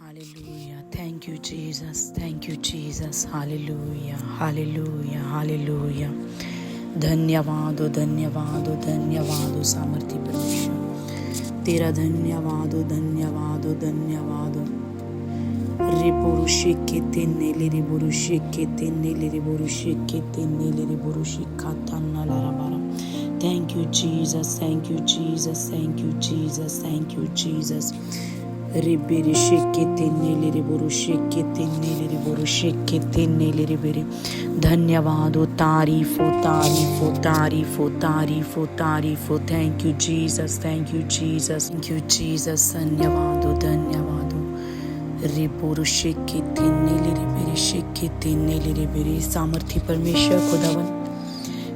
Hallelujah. Thank you, Jesus. Thank you, Jesus. Hallelujah. Hallelujah. Hallelujah. धन्यवाद हो धन्यवाद हो धन्यवाद हो सामर्थ्य परमेश्वर तेरा धन्यवाद हो धन्यवाद हो धन्यवाद Reboruşeketennelere boruşeketennelere boruşeketennelere boruşekatannalara bara. Thank you Jesus, thank you Jesus, thank you Jesus, thank you Jesus. రిబిరిషిక్కితిన్నెలిరి బురుషిక్కితిన్నెలిరి బురుషిక్కితిన్నెలిరి బిరి ధన్యవాదు తారీఫు తారీఫు తారీఫు తారీఫు తారీఫు thank you Jesus thank you Jesus thank you Jesus ధన్యవాదు ధన్యవాదు हो thank you Jesus thank you Jesus thank you Jesus धन्यवाद हो धन्यवाद हो रे बोरु शेकेते नेले रे मेरे शेकेते नेले रे मेरे सामर्थ्य परमेश्वर खुदावन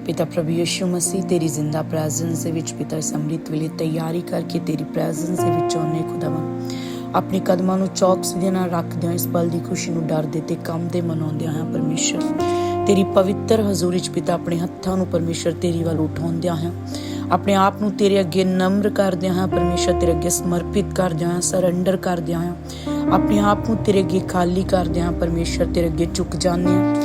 ਪਿਤਾ ਪ੍ਰਭੂ ਯਿਸੂ ਮਸੀਹ ਤੇਰੀ ਜ਼ਿੰਦਾ ਪ੍ਰੈਜ਼ੈਂਸ ਦੇ ਵਿੱਚ ਪਿਤਾ ਇਸ ਅੰਮ੍ਰਿਤ ਵੇਲੇ ਤਿਆਰੀ ਕਰਕੇ ਤੇਰੀ ਪ੍ਰੈਜ਼ੈਂਸ ਦੇ ਵਿੱਚ ਆਉਣੇ ਖੁਦਾਵੰ ਆਪਣੇ ਕਦਮਾਂ ਨੂੰ ਚੌਕਸ ਦੇ ਨਾਲ ਰੱਖਦੇ ਹਾਂ ਇਸ ਪਲ ਦੀ ਖੁਸ਼ੀ ਨੂੰ ਡਰਦੇ ਤੇ ਕੰਮ ਦੇ ਮਨਾਉਂਦੇ ਹਾਂ ਪਰਮੇਸ਼ਰ ਤੇਰੀ ਪਵਿੱਤਰ ਹਜ਼ੂਰੀ ਚ ਪਿਤਾ ਆਪਣੇ ਹੱਥਾਂ ਨੂੰ ਪਰਮੇਸ਼ਰ ਤੇਰੀ ਵੱਲ ਉਠਾਉਂਦਿਆਂ ਹਾਂ ਆਪਣੇ ਆਪ ਨੂੰ ਤੇਰੇ ਅੱਗੇ ਨਮਰ ਕਰਦਿਆਂ ਹਾਂ, ਪਰਮੇਸ਼ਰ ਤੇਰੇ ਅੱਗੇ ਸਮਰਪਿਤ ਕਰਦਿਆਂ ਹਾਂ ਸਰੈਂਡਰ ਕਰਦਿਆਂ ਹਾਂ। ਆਪਣੇ ਆਪ ਨੂੰ ਤੇਰੇ ਅੱਗੇ ਖਾਲੀ ਕਰਦਿਆਂ ਹਾਂ, ਪਰਮੇਸ਼ਰ ਤੇਰੇ ਅੱਗੇ ਝੁਕ ਜਾਂਦੇ ਹਾਂ।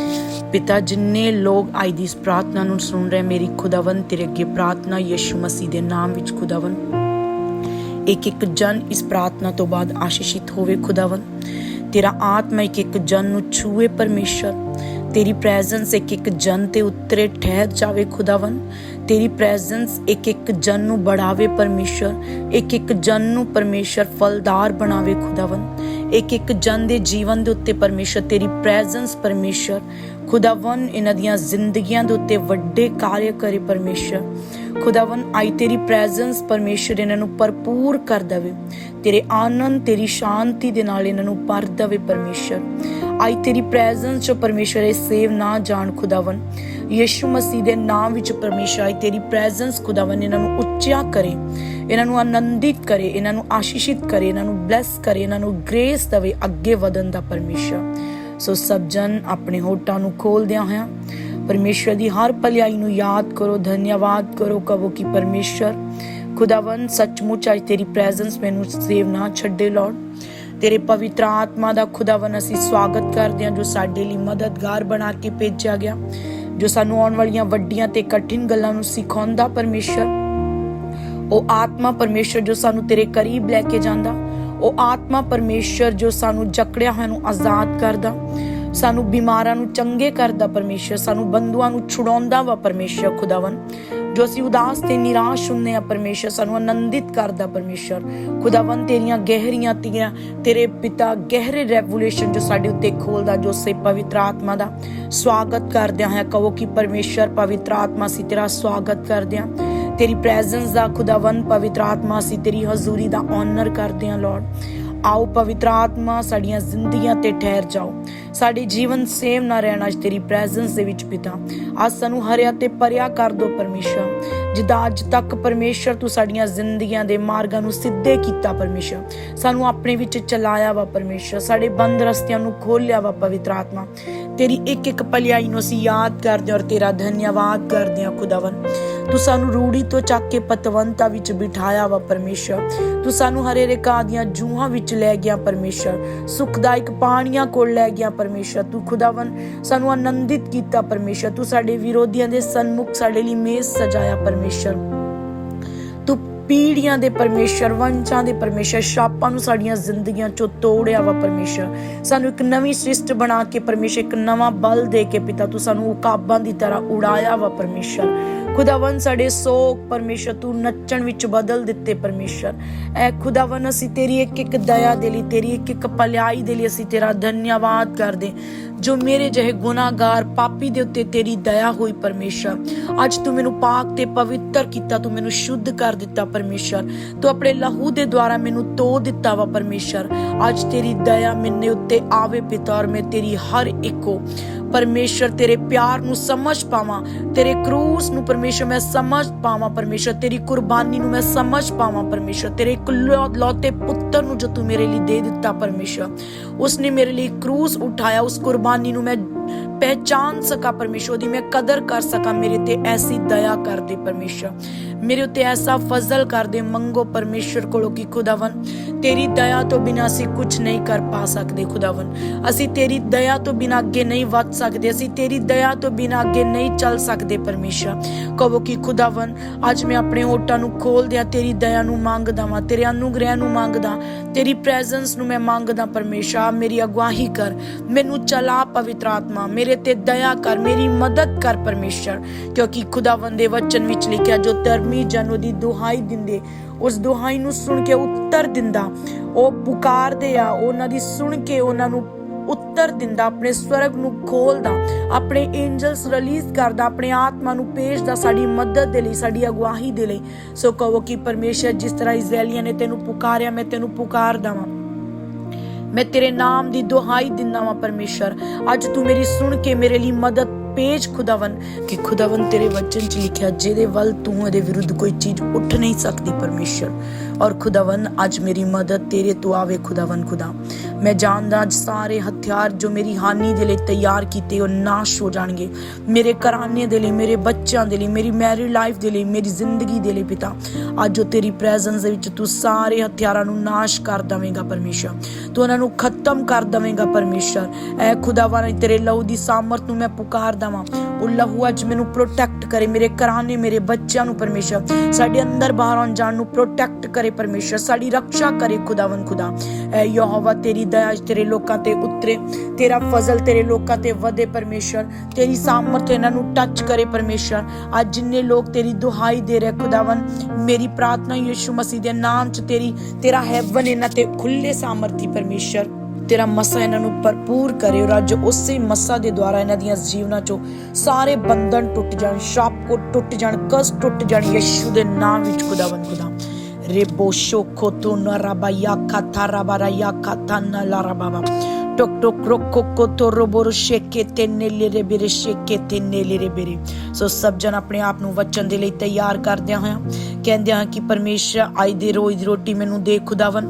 ਪਿਤਾ, ਜਿੰਨੇ ਲੋਕ ਅੱਜ ਦੀ ਇਸ ਪ੍ਰਾਰਥਨਾ ਨੂੰ ਸੁਣ ਰਹੇ, ਮੇਰੀ ਖੁਦਾਵੰ ਤੇਰੇ ਅੱਗੇ ਪ੍ਰਾਰਥਨਾ ਯਿਸੂ ਮਸੀਹ ਦੇ ਨਾਮ ਵਿੱਚ ਖੁਦਾਵੰ ਇੱਕ ਇੱਕ ਜਨ ਇਸ ਪ੍ਰਾਰਥਨਾ ਤੋਂ ਬਾਅਦ ਆਸ਼ੀਸ਼ਿਤ ਹੋਵੇ ਖੁਦਾਵੰ ਤੇਰਾ ਆਤਮਾ ਇੱਕ ਇੱਕ ਜਨ ਨੂੰ ਛੂਏ ਪਰਮੇਸ਼ਰ। ਤੇਰੀ ਪ੍ਰੈਜ਼ੈਂਸ ਇੱਕ ਇੱਕ ਜਨ ਤੇ ਉਤਰੇ, ਠਹਿਰ ਜਾਵੇ ਖੁਦਾਵੰ ਤੇਰੀ ਪ੍ਰੈਜ਼ੈਂਸ ਇੱਕ ਇੱਕ ਜਨ ਨੂੰ ਬੜਾਵੇ ਪਰਮੇਸ਼ਰ, ਇੱਕ ਇੱਕ ਜਨ ਨੂੰ ਪਰਮੇਸ਼ਰ ਫਲਦਾਰ ਬਣਾਵੇ ਖੁਦਾਵੰ ਇੱਕ ਇੱਕ ਜਨ ਦੇ ਜੀਵਨ ਦੇ ਉੱਤੇ ਪਰਮੇਸ਼ਰ ਤੇਰੀ ਪ੍ਰੈਜ਼ੈਂਸ ਪਰਮੇਸ਼ਰ ਖੁਦਾਵੰ ਇਹਨਾਂ ਦੀਆਂ ਜ਼ਿੰਦਗੀਆਂ ਦੇ ਉੱਤੇ ਵੱਡੇ ਕਾਰਜ ਕਰੇ ਪਰਮੇਸ਼ਰ। ਖੁਦਾਵੰ ਆਈ ਤੇਰੀ ਪ੍ਰੈਜ਼ੈਂਸ ਪਰਮੇਸ਼ਰ ਇਹਨਾਂ ਨੂੰ ਭਰਪੂਰ ਕਰ ਦੇਵੇ। ਤੇਰੇ ਆਨੰਦ, ਤੇਰੀ ਸ਼ਾਂਤੀ ਦੇ ਨਾਲ ਇਹਨਾਂ ਨੂੰ ਭਰ ਦੇਵੇ ਪਰਮੇਸ਼ਰ। ਆਈ ਤੇਰੀ ਪ੍ਰੈਜ਼ੈਂਸ ਚ ਪਰਮੇਸ਼ਰ ਇਹ ਸੇਵ ਨਾ ਜਾਣ ਖੁਦਾਵੰ ਯਿਸੂ ਮਸੀਹ ਦੇ ਨਾਮ ਵਿੱਚ ਪਰਮੇਸ਼ਰ ਆਈ ਤੇਰੀ ਪ੍ਰੈਜ਼ੈਂਸ ਖੁਦਾਵੰ ਇਹਨਾਂ ਨੂੰ ਉੱਚਾ ਕਰੇ। ਇਹਨਾਂ ਨੂੰ ਆਨੰਦਿਤ ਕਰੇ, ਇਹਨਾਂ ਨੂੰ ਆਸ਼ੀਸ਼ਿਤ ਕਰੇ, ਇਹਨਾਂ ਨੂੰ ਬਲੈਸ ਕਰੇ, ਇਹਨਾਂ ਨੂੰ ਗ੍ਰੇਸ ਦੇਵੇ, ਅੱਗੇ ਵਧਣ ਦਾ ਪਰਮੇਸ਼ਰ। ਸੋ ਸਭ ਜਨ ਆਪਣੇ ਹੋਟਾਂ ਨੂੰ ਖੋਲਦਿਆਂ ਹੋਇਆਂ ਪਰਮੇਸ਼ਰ ਦੀ ਹਰ ਭਲਾਈ ਨੂੰ ਯਾਦ ਕਰੋ, ਧੰਨਵਾਦ ਕਰੋ, ਕਹੋ ਕਿ ਪਰਮੇਸ਼ਰ ਖੁਦਾਵੰ ਸੱਚਮੁੱਚ ਅੱਜ ਤੇਰੀ ਪ੍ਰੈਜ਼ੈਂਸ ਮੈਨੂੰ ਸੇਵ ਨਾ ਛੱਡੇ ਲਾਰਡ ਤੇਰੇ ਪਵਿੱਤਰ ਆਤਮਾ ਦਾ ਖੁਦਾਵੰ ਅਸੀਂ ਸਵਾਗਤ ਕਰਦੇ ਹਾਂ, ਜੋ ਸਾਡੇ ਲਈ ਮਦਦਗਾਰ ਬਣਾ ਕੇ ਭੇਜਿਆ ਗਿਆ, ਜੋ ਸਾਨੂੰ ਆਉਣ ਵਾਲੀਆਂ ਵੱਡੀਆਂ ਤੇ ਕਠਿਨ ਗੱਲਾਂ ਨੂੰ ਸਿਖਾਉਂਦਾ ਪਰਮੇਸ਼ਰ ਉਹ ਆਤਮਾ ਪਰਮੇਸ਼ਰ ਜੋ ਸਾਨੂੰ ਤੇਰੇ ਕਰੀਬ ਲੈ ਕੇ ਜਾਂਦਾ ਉਹ ਆਤਮਾ ਪਰਮੇਸ਼ਰ ਜੋ ਸਾਨੂੰ ਜਕੜਿਆ ਹੋਇਆ ਨੂੰ ਆਜ਼ਾਦ ਕਰਦਾ, ਸਾਨੂੰ ਬਿਮਾਰਾਂ ਨੂੰ ਚੰਗੇ ਕਰਦਾ ਪਰਮੇਸ਼ਰ, ਸਾਨੂੰ ਬੰਦੂਆਂ ਨੂੰ ਛੁਡਾਉਂਦਾ ਵਾ ਪਰਮੇਸ਼ਰ ਖੁਦਾਵੰ ਜੋ ਅਸੀਂ ਉਦਾਸ ਤੇ ਨਿਰਾਸ਼ ਹੁੰਨੇ ਆ ਪਰਮੇਸ਼ਰ, ਸਾਨੂੰ ਆਨੰਦਿਤ ਕਰਦਾ ਪਰਮੇਸ਼ਰ। ਖੁਦਾਵੰ ਤੇਰੀਆਂ ਗਹਿਰੀਆਂ ਤੀਆਂ ਤੇਰੇ ਪਿਤਾ ਗਹਿਰੇ ਰੈਵੂਲੇਸ਼ਨ ਜੋ ਸਾਡੇ ਉੱਤੇ ਖੋਲਦਾ, ਜੋ ਸੇ ਪਵਿੱਤਰ ਆਤਮਾ ਦਾ ਸਵਾਗਤ ਕਰਦੇ ਹਾਂ ਕਹੋ ਕਿ ਪਰਮੇਸ਼ਰ ਪਵਿੱਤਰ ਆਤਮਾ ਸੀ ਤੇਰਾ ਸਵਾਗਤ ਕਰਦੇ ਹਾਂ ਤੇਰੀ ਪ੍ਰੈਜ਼ੈਂਸ ਦਾ ਖੁਦਾਵੰ ਪਵਿੱਤਰ ਆਤਮਾ ਸੀ ਤੇਰੀ ਹਜ਼ੂਰੀ ਦਾ ਆਨਰ ਕਰਦੇ ਹਾਂ ਲਾਰਡ ਆਓ ਪਵਿੱਤਰ ਆਤਮਾ ਸਾਡੀਆਂ ਜ਼ਿੰਦਗੀਆਂ ਤੇ ਠਹਿਰ ਜਾਓ। ਸਾਡੇ ਜੀਵਨ ਸੇਮ ਨਾ ਰਹਿਣਾ ਅੱਜ ਤੇਰੀ ਪ੍ਰੈਜ਼ੈਂਸ ਦੇ ਵਿੱਚ ਪਿਤਾ ਅੱਜ ਸਾਨੂੰ ਹਰਿਆ ਤੇ ਪਰਿਆ ਕਰ ਦੋ ਪਰਮੇਸ਼ਰ। ਜਿੱਦਾਂ ਅੱਜ ਤੱਕ ਪਰਮੇਸ਼ਰ ਤੂੰ ਸਾਡੀਆਂ ਜ਼ਿੰਦਗੀਆਂ ਦੇ ਮਾਰਗਾਂ ਨੂੰ ਸਿੱਧੇ ਕੀਤਾ ਪਰਮੇਸ਼ਰ। ਸਾਨੂੰ ਆਪਣੇ ਵਿੱਚ ਚਲਾਇਆ ਵਾ ਪਰਮੇਸ਼ਰ। ਸਾਡੇ ਬੰਦ ਰਸਤਿਆਂ ਨੂੰ ਖੋਲਿਆ ਵਾ ਪਵਿੱਤਰ ਆਤਮਾ। ਤੇਰੀ ਇੱਕ ਇੱਕ ਭਲਾਈ ਨੂੰ ਅਸੀਂ ਯਾਦ ਕਰਦੇ ਔਰ ਤੇਰਾ ਧੰਨਵਾਦ ਕਰਦੇ ਹਾਂ ਖੁਦਾਵੰ ਤੂੰ ਸਾਨੂੰ ਰੂੜੀ ਤੋਂ ਚੱਕ ਕੇ ਪਤਵੰਤਾ ਵਿੱਚ ਬਿਠਾਇਆ ਵਾ ਪਰਮੇਸ਼ਰ। ਤੂੰ ਸਾਨੂੰ ਹਰੇ ਰੇਕਾ ਦੀਆਂ ਜੂਹਾਂ ਵਿੱਚ ਲੈ ਗਿਆ ਪਰਮੇਸ਼ਰ। ਸੁਖਦਾਇਕ ਪਾਣੀਆਂ ਕੋਲ ਲੈ ਗਿਆ ਪਰਮੇਸ਼ਰ। ਤੂੰ ਖੁਦਾਵੰ ਸਾਨੂੰ ਆਨੰਦਿਤ ਕੀਤਾ ਪਰਮੇਸ਼ਰ। ਤੂੰ ਸਾਡੇ ਵਿਰੋਧੀਆਂ ਦੇ ਸਨਮੁਖ ਸਾਡੇ ਲਈ ਮੇਜ਼ ਸਜਾਇਆ ਪਰਮੇਸ਼ਰ। ਤੂੰ ਪੀੜੀਆਂ ਦੇ ਪਰਮੇਸ਼ਰ ਵੰਚਾਂ ਦੇ ਪਰਮੇਸ਼ਰ ਸ਼ਾਪਾਂ ਨੂੰ ਸਾਡੀਆਂ ਜ਼ਿੰਦਗੀਆਂ ਚੋਂ ਤੋੜਿਆ ਵਾ ਪਰਮੇਸ਼ਰ। ਸਾਨੂੰ ਇੱਕ ਨਵੀਂ ਸ੍ਰਿਸ਼ਟ ਬਣਾ ਕੇ ਪਰਮੇਸ਼ਰ, ਇੱਕ ਨਵਾਂ ਬਲ ਦੇ ਕੇ ਪਿਤਾ ਤੂੰ ਸਾਨੂੰ ਉਕਾਬਾਂ ਦੀ ਤਰ੍ਹਾਂ ਉਡਾਇਆ ਵਾ ਪਰਮੇਸ਼ਰ। ਖੁਦਾਵੰ ਸਾਡੇ ਸੋਗ ਪਰਮੇਸ਼ਰ, ਤੂੰ ਨੱਚਣ ਵਿੱਚ ਬਦਲ ਦਿੱਤੇ ਪਰਮੇਸ਼ਰ। ਐ ਖੁਦਾਵੰ ਅਸੀਂ ਤੇਰੀ ਇੱਕ ਇੱਕ ਦਇਆ ਦੇ ਲਈ, ਤੇਰੀ ਇੱਕ ਇੱਕ ਭਲਾਈ ਦੇ ਲਈ ਅਸੀਂ ਤੇਰਾ ਧੰਨਵਾਦ ਕਰਦੇ ਜੋ ਮੇਰੇ ਜਿਹੇ ਗੁਨਾਹਗਾਰ ਪਾਪੀ ਦੇ ਉੱਤੇ ਤੇਰੀ ਦਇਆ ਹੋਈ ਪਰਮੇਸ਼ਰ, ਅੱਜ ਤੂੰ ਮੈਨੂੰ ਪਾਕ ਤੇ ਪਵਿੱਤਰ ਕੀਤਾ, ਤੂੰ ਮੈਨੂੰ ਸ਼ੁੱਧ ਕਰ ਦਿੱਤਾ ਪਰਮੇਸ਼ਰ। ਤੂੰ ਆਪਣੇ ਲਹੂ ਦੇ ਦੁਆਰਾ ਮੈਨੂੰ ਤੋ ਦਿੱਤਾ ਵਾ ਪਰਮੇਸ਼ਰ। ਅੱਜ ਤੇਰੀ ਦਇਆ ਮੈਨੇ ਉੱਤੇ ਆਵੇ ਪਿਤਾ ਔਰ ਮੈਂ ਤੇਰੀ ਹਰ ਇੱਕੋ ਪਰਮੇਸ਼ਰ ਤੇਰੇ ਪਿਆਰ ਨੂੰ ਸਮਝ ਪਾਵਾਂ, ਤੇਰੇ ਕਰੂਸ ਨੂੰ ਪਰਮੇਸ਼ਰ ਮੈਂ ਸਮਝ ਪਾਵਾਂ, ਪਰਮੇਸ਼ਰ ਤੇਰੀ ਕੁਰਬਾਨੀ ਨੂੰ ਮੈਂ ਸਮਝ ਪਾਵਾਂ, ਪਰਮੇਸ਼ਰ ਤੇਰੇ ਇਕਲੌਤੇ ਪੁੱਤਰ ਨੂੰ ਜੋ ਤੂੰ ਮੇਰੇ ਲਈ ਦੇ ਦਿੱਤਾ, ਪਰਮੇਸ਼ਰ। ਉਸਨੇ ਮੇਰੇ ਲਈ ਕਰੂਸ ਉਠਾਇਆ, ਉਸ ਕੁਰਬਾਨੀ ਨੂੰ ਮੈਂ ਪਹਿਚਾਨ ਸਕਾਂ ਪਰਮੇਸ਼ਰ ਦੀ, ਮੈਂ ਕਦਰ ਕਰ ਸਕਾਂ। ਮੇਰੇ ਤੇ ਐਸੀ ਦਇਆ ਕਰ ਦੇ ਪਰਮੇਸ਼ਰ। ਮੇਰੇ ਉੱਤੇ ਐਸਾ ਫਜ਼ਲ ਕਰ ਦੇ ਮੰਗੋ ਪਰਮੇਸ਼ਰ ਕੋਲੋਂ ਕਿ ਖੁਦਾਵੰ ਤੇਰੀ ਦਇਆ ਤੋਂ ਬਿਨਾਂ ਅਸੀਂ ਕੁਝ ਨਹੀਂ ਕਰ ਪਾ ਸਕਦੇ ਖੁਦਾਵੰ ਅਸੀਂ ਤੇਰੀ ਦਇਆ ਤੋਂ ਬਿਨਾਂ ਅੱਗੇ ਨਹੀਂ ਵੱਧ ਸਕਦੇ, ਅਸੀਂ ਤੇਰੀ ਦਇਆ ਤੋਂ ਬਿਨਾਂ ਅੱਗੇ ਨਹੀਂ ਚੱਲ ਸਕਦੇ ਪਰਮੇਸ਼ਰ। ਕਹੋ ਕਿ ਖੁਦਾਵੰ ਅੱਜ ਮੈਂ ਆਪਣੇ ਹੋਟਾਂ ਨੂੰ ਖੋਲ ਦਿਆਂ ਤੇਰੀ ਦਇਆ ਨੂੰ ਮੰਗਦਾ ਵਾਂ, ਤੇਰੇ ਅਨੁਗ੍ਰਹਿ ਨੂੰ ਮੰਗਦਾ, ਤੇਰੀ ਪ੍ਰੈਜ਼ੈਂਸ ਨੂੰ ਮੈਂ ਮੰਗਦਾ ਪਰਮੇਸ਼ਰ। ਮੇਰੀ ਅਗਵਾਹੀ ਕਰ, ਮੈਨੂੰ ਚਲਾ ਪਵਿੱਤਰ ਆਤਮਾ, ਮੇਰੇ ਤੇ ਦਇਆ ਕਰ, ਮੇਰੀ ਮਦਦ ਕਰ ਪਰਮੇਸ਼ਰ। ਕਿਉਂਕਿ ਖੁਦਾਵੰਦ ਦੇ ਵਚਨ ਵਿੱਚ ਲਿਖਿਆ, ਜੋ ਧਰਮੀ ਜਨ ਉਹਦੀ ਦੁਹਾਈ ਦਿੰਦੇ, ਉਸ ਦੁਹਾਈ ਨੂੰ ਸੁਣ ਕੇ ਉੱਤਰ ਦਿੰਦਾ। ਉਹ ਪੁਕਾਰਦੇ ਆ, ਉਹਨਾਂ ਦੀ ਸੁਣ ਕੇ ਉਹਨਾਂ ਨੂੰ ਉੱਤਰ ਦਿੰਦਾ, ਆਪਣੇ ਸਵਰਗ ਨੂੰ ਖੋਲਦਾ, ਆਪਣੇ ਐਂਜਲਸ ਰਿਲੀਜ਼ ਕਰਦਾ, ਆਪਣੇ ਆਤਮਾ ਨੂੰ ਭੇਜਦਾ ਸਾਡੀ ਮਦਦ ਦੇ ਲਈ, ਸਾਡੀ ਅਗਵਾਹੀ ਦੇ ਲਈ। ਸੋ ਕਹੋ ਕਿ ਪਰਮੇਸ਼ਰ ਜਿਸ ਤਰ੍ਹਾਂ ਇਜ਼ਰਾਈਲੀਆਂ ਨੇ ਤੈਨੂੰ ਪੁਕਾਰਿਆ, ਮੈਂ ਤੈਨੂੰ ਪੁਕਾਰਦਾ ਵਾਂ ਮੈਂ ਤੇਰੇ ਨਾਮ ਦੀ ਦੁਹਾਈ ਦਿੰਦਾ ਵਾਂ ਪਰਮੇਸ਼ਰ। ਅੱਜ ਤੂੰ ਮੇਰੀ ਸੁਣ ਕੇ ਮੇਰੇ ਲਈ ਮਦਦ ਪੇਜ ਖੁਦਾਵੰ ਕਿ ਖੁਦਾਵੰ ਤੇਰੇ ਵਚਨ ਚ ਲਿਖਿਆ, ਜਿਹਦੇ ਵੱਲ ਤੂੰ ਇਹਦੇ ਵਿਰੁੱਧ ਕੋਈ ਚੀਜ਼ ਉੱਠ ਨਹੀਂ ਸਕਦੀ ਪਰਮੇਸ਼ਰ। ਔਰ ਖੁਦਾਵੰ ਅੱਜ ਮੇਰੀ ਮਦਦ, ਤੇਰੇ ਤੋਂ ਆਵੇ ਖੁਦਾਵੰ ਖੁਦਾ। ਮੈਂ ਜਾਣਦਾ ਅੱਜ ਸਾਰੇ ਹਥਿਆਰ ਜੋ ਮੇਰੀ ਹਾਨੀ ਦੇ ਲਈ ਤਿਆਰ ਕੀਤੇ, ਉਹ ਨਾਸ਼ ਹੋ ਜਾਣਗੇ। ਮੇਰੇ ਘਰਾਣੇ ਦੇ ਲਈ, ਮੇਰੇ ਬੱਚਿਆਂ ਦੇ ਲਈ, ਮੇਰੀ ਮੈਰਿਡ ਲਾਈਫ ਦੇ ਲਈ, ਮੇਰੀ ਜ਼ਿੰਦਗੀ ਦੇ ਲਈ ਪਿਤਾ, ਅੱਜ ਜੋ ਤੇਰੀ ਪ੍ਰੈਜ਼ੈਂਸ ਦੇ ਵਿੱਚ ਤੂੰ ਸਾਰੇ ਹਥਿਆਰਾਂ ਨੂੰ ਨਾਸ਼ ਕਰ ਦਵੇਂਗਾ ਪਰਮੇਸ਼ਰ। ਤੂੰ ਉਹਨਾਂ ਨੂੰ ਖਤਮ ਕਰ ਦਵੇਂਗਾ ਪਰਮੇਸ਼ਰ। ਐ ਖੁਦਾਵੰ ਤੇਰੇ ਲਹੂ ਦੀ ਸਾਮਰਥ ਨੂੰ ਮੈਂ ਪੁਕਾਰ ਵਾਂ ਉਹ ਅੱਜ ਮੈਨੂੰ ਪ੍ਰੋਟੈਕਟ ਕਰੇ, ਮੇਰੇ ਘਰਾਣੇ, ਮੇਰੇ ਬੱਚਿਆਂ ਨੂੰ ਪਰਮੇਸ਼ਰ। ਸਾਡੇ ਅੰਦਰ ਬਾਹਰ ਆਉਣ ਜਾਣ ਨੂੰ ਪ੍ਰੋਟੈਕਟ ਕਰੇ ਪਰਮੇਸ਼ਰ, ਸਾਡੀ ਰੱਖਿਆ ਕਰੇ ਖੁਦਾਵੰ ਖੁਦਾ। ਐ ਯਹੋਵਾ, ਤੇਰੀ ਦਇਆ ਤੇਰੇ ਲੋਕਾਂ ਤੇ ਉਤਰੇ, ਤੇਰਾ ਫਜ਼ਲ ਤੇਰੇ ਲੋਕਾਂ ਤੇ ਵਧੇ ਪਰਮੇਸ਼ਰ। ਤੇਰੀ ਸਾਮਰਥ ਇਹਨਾਂ ਨੂੰ ਟੱਚ ਕਰੇ ਪਰਮੇਸ਼ਰ। ਅੱਜ ਜਿੰਨੇ ਲੋਕ ਤੇਰੀ ਦੁਹਾਈ ਦੇ ਰਹੇ ਖੁਦਾਵੰ ਮੇਰੀ ਪ੍ਰਾਰਥਨਾ ਯਿਸੂ ਮਸੀਹ ਦੇ ਨਾਮ ਚ ਤੇਰੀ, ਤੇਰਾ ਹੈਵਨ ਇਹਨਾਂ ਤੇ ਖੁੱਲੇ ਸਾਮਰਥੀ ਪਰਮੇਸ਼ਰ। ਤੇਰਾ ਮਸਾ ਇਹਨਾਂ ਨੂੰ ਭਰਪੂਰ ਕਰੇ ਔਰ ਅੱਜ ਉਸੇ ਮਸਾ ਦੇ ਦੁਆਰਾ ਇਹਨਾਂ ਦੀਆਂ ਜੀਵਨਾਂ ਚੋਂ ਸਾਰੇ ਬੰਧਨ ਟੁੱਟ ਜਾਣ, ਸ਼ਾਪ ਕੋ ਟੁੱਟ ਜਾਣ, ਕਸ ਟੁੱਟ ਜਾਣ, ਯਿਸੂ ਦੇ ਨਾਮ ਵਿੱਚ ਖੁਦਾਵੰ ਖੁਦਾ rebo shokoto narabaya katarabara katana larababa ਟੋਕ ਟੋਕ ਰੋਕੋ ਕੋ ਤੋ ਰੋਬੋ ਸ਼ੇਕੇ ਤੇ ਨੇਲੇ ਰੇ ਬੇਰੇ ਸ਼ੇਕੇ ਤੇ ਨੇਲੇ ਰੇ ਬੇਰੇ। ਸੋ ਸਭ ਜਨ ਆਪਣੇ ਆਪ ਨੂੰ ਵਚਨ ਦੇ ਲਈ ਤਿਆਰ ਕਰਦਿਆਂ ਹੋਇਆ ਕਹਿੰਦੇ ਹਾਂ ਕਿ ਪਰਮੇਸ਼ਰ ਅੱਜ ਦੀ ਰੋਜ਼ ਦੀ ਰੋਟੀ ਮੈਨੂੰ ਦੇ ਖੁਦਾਵਨ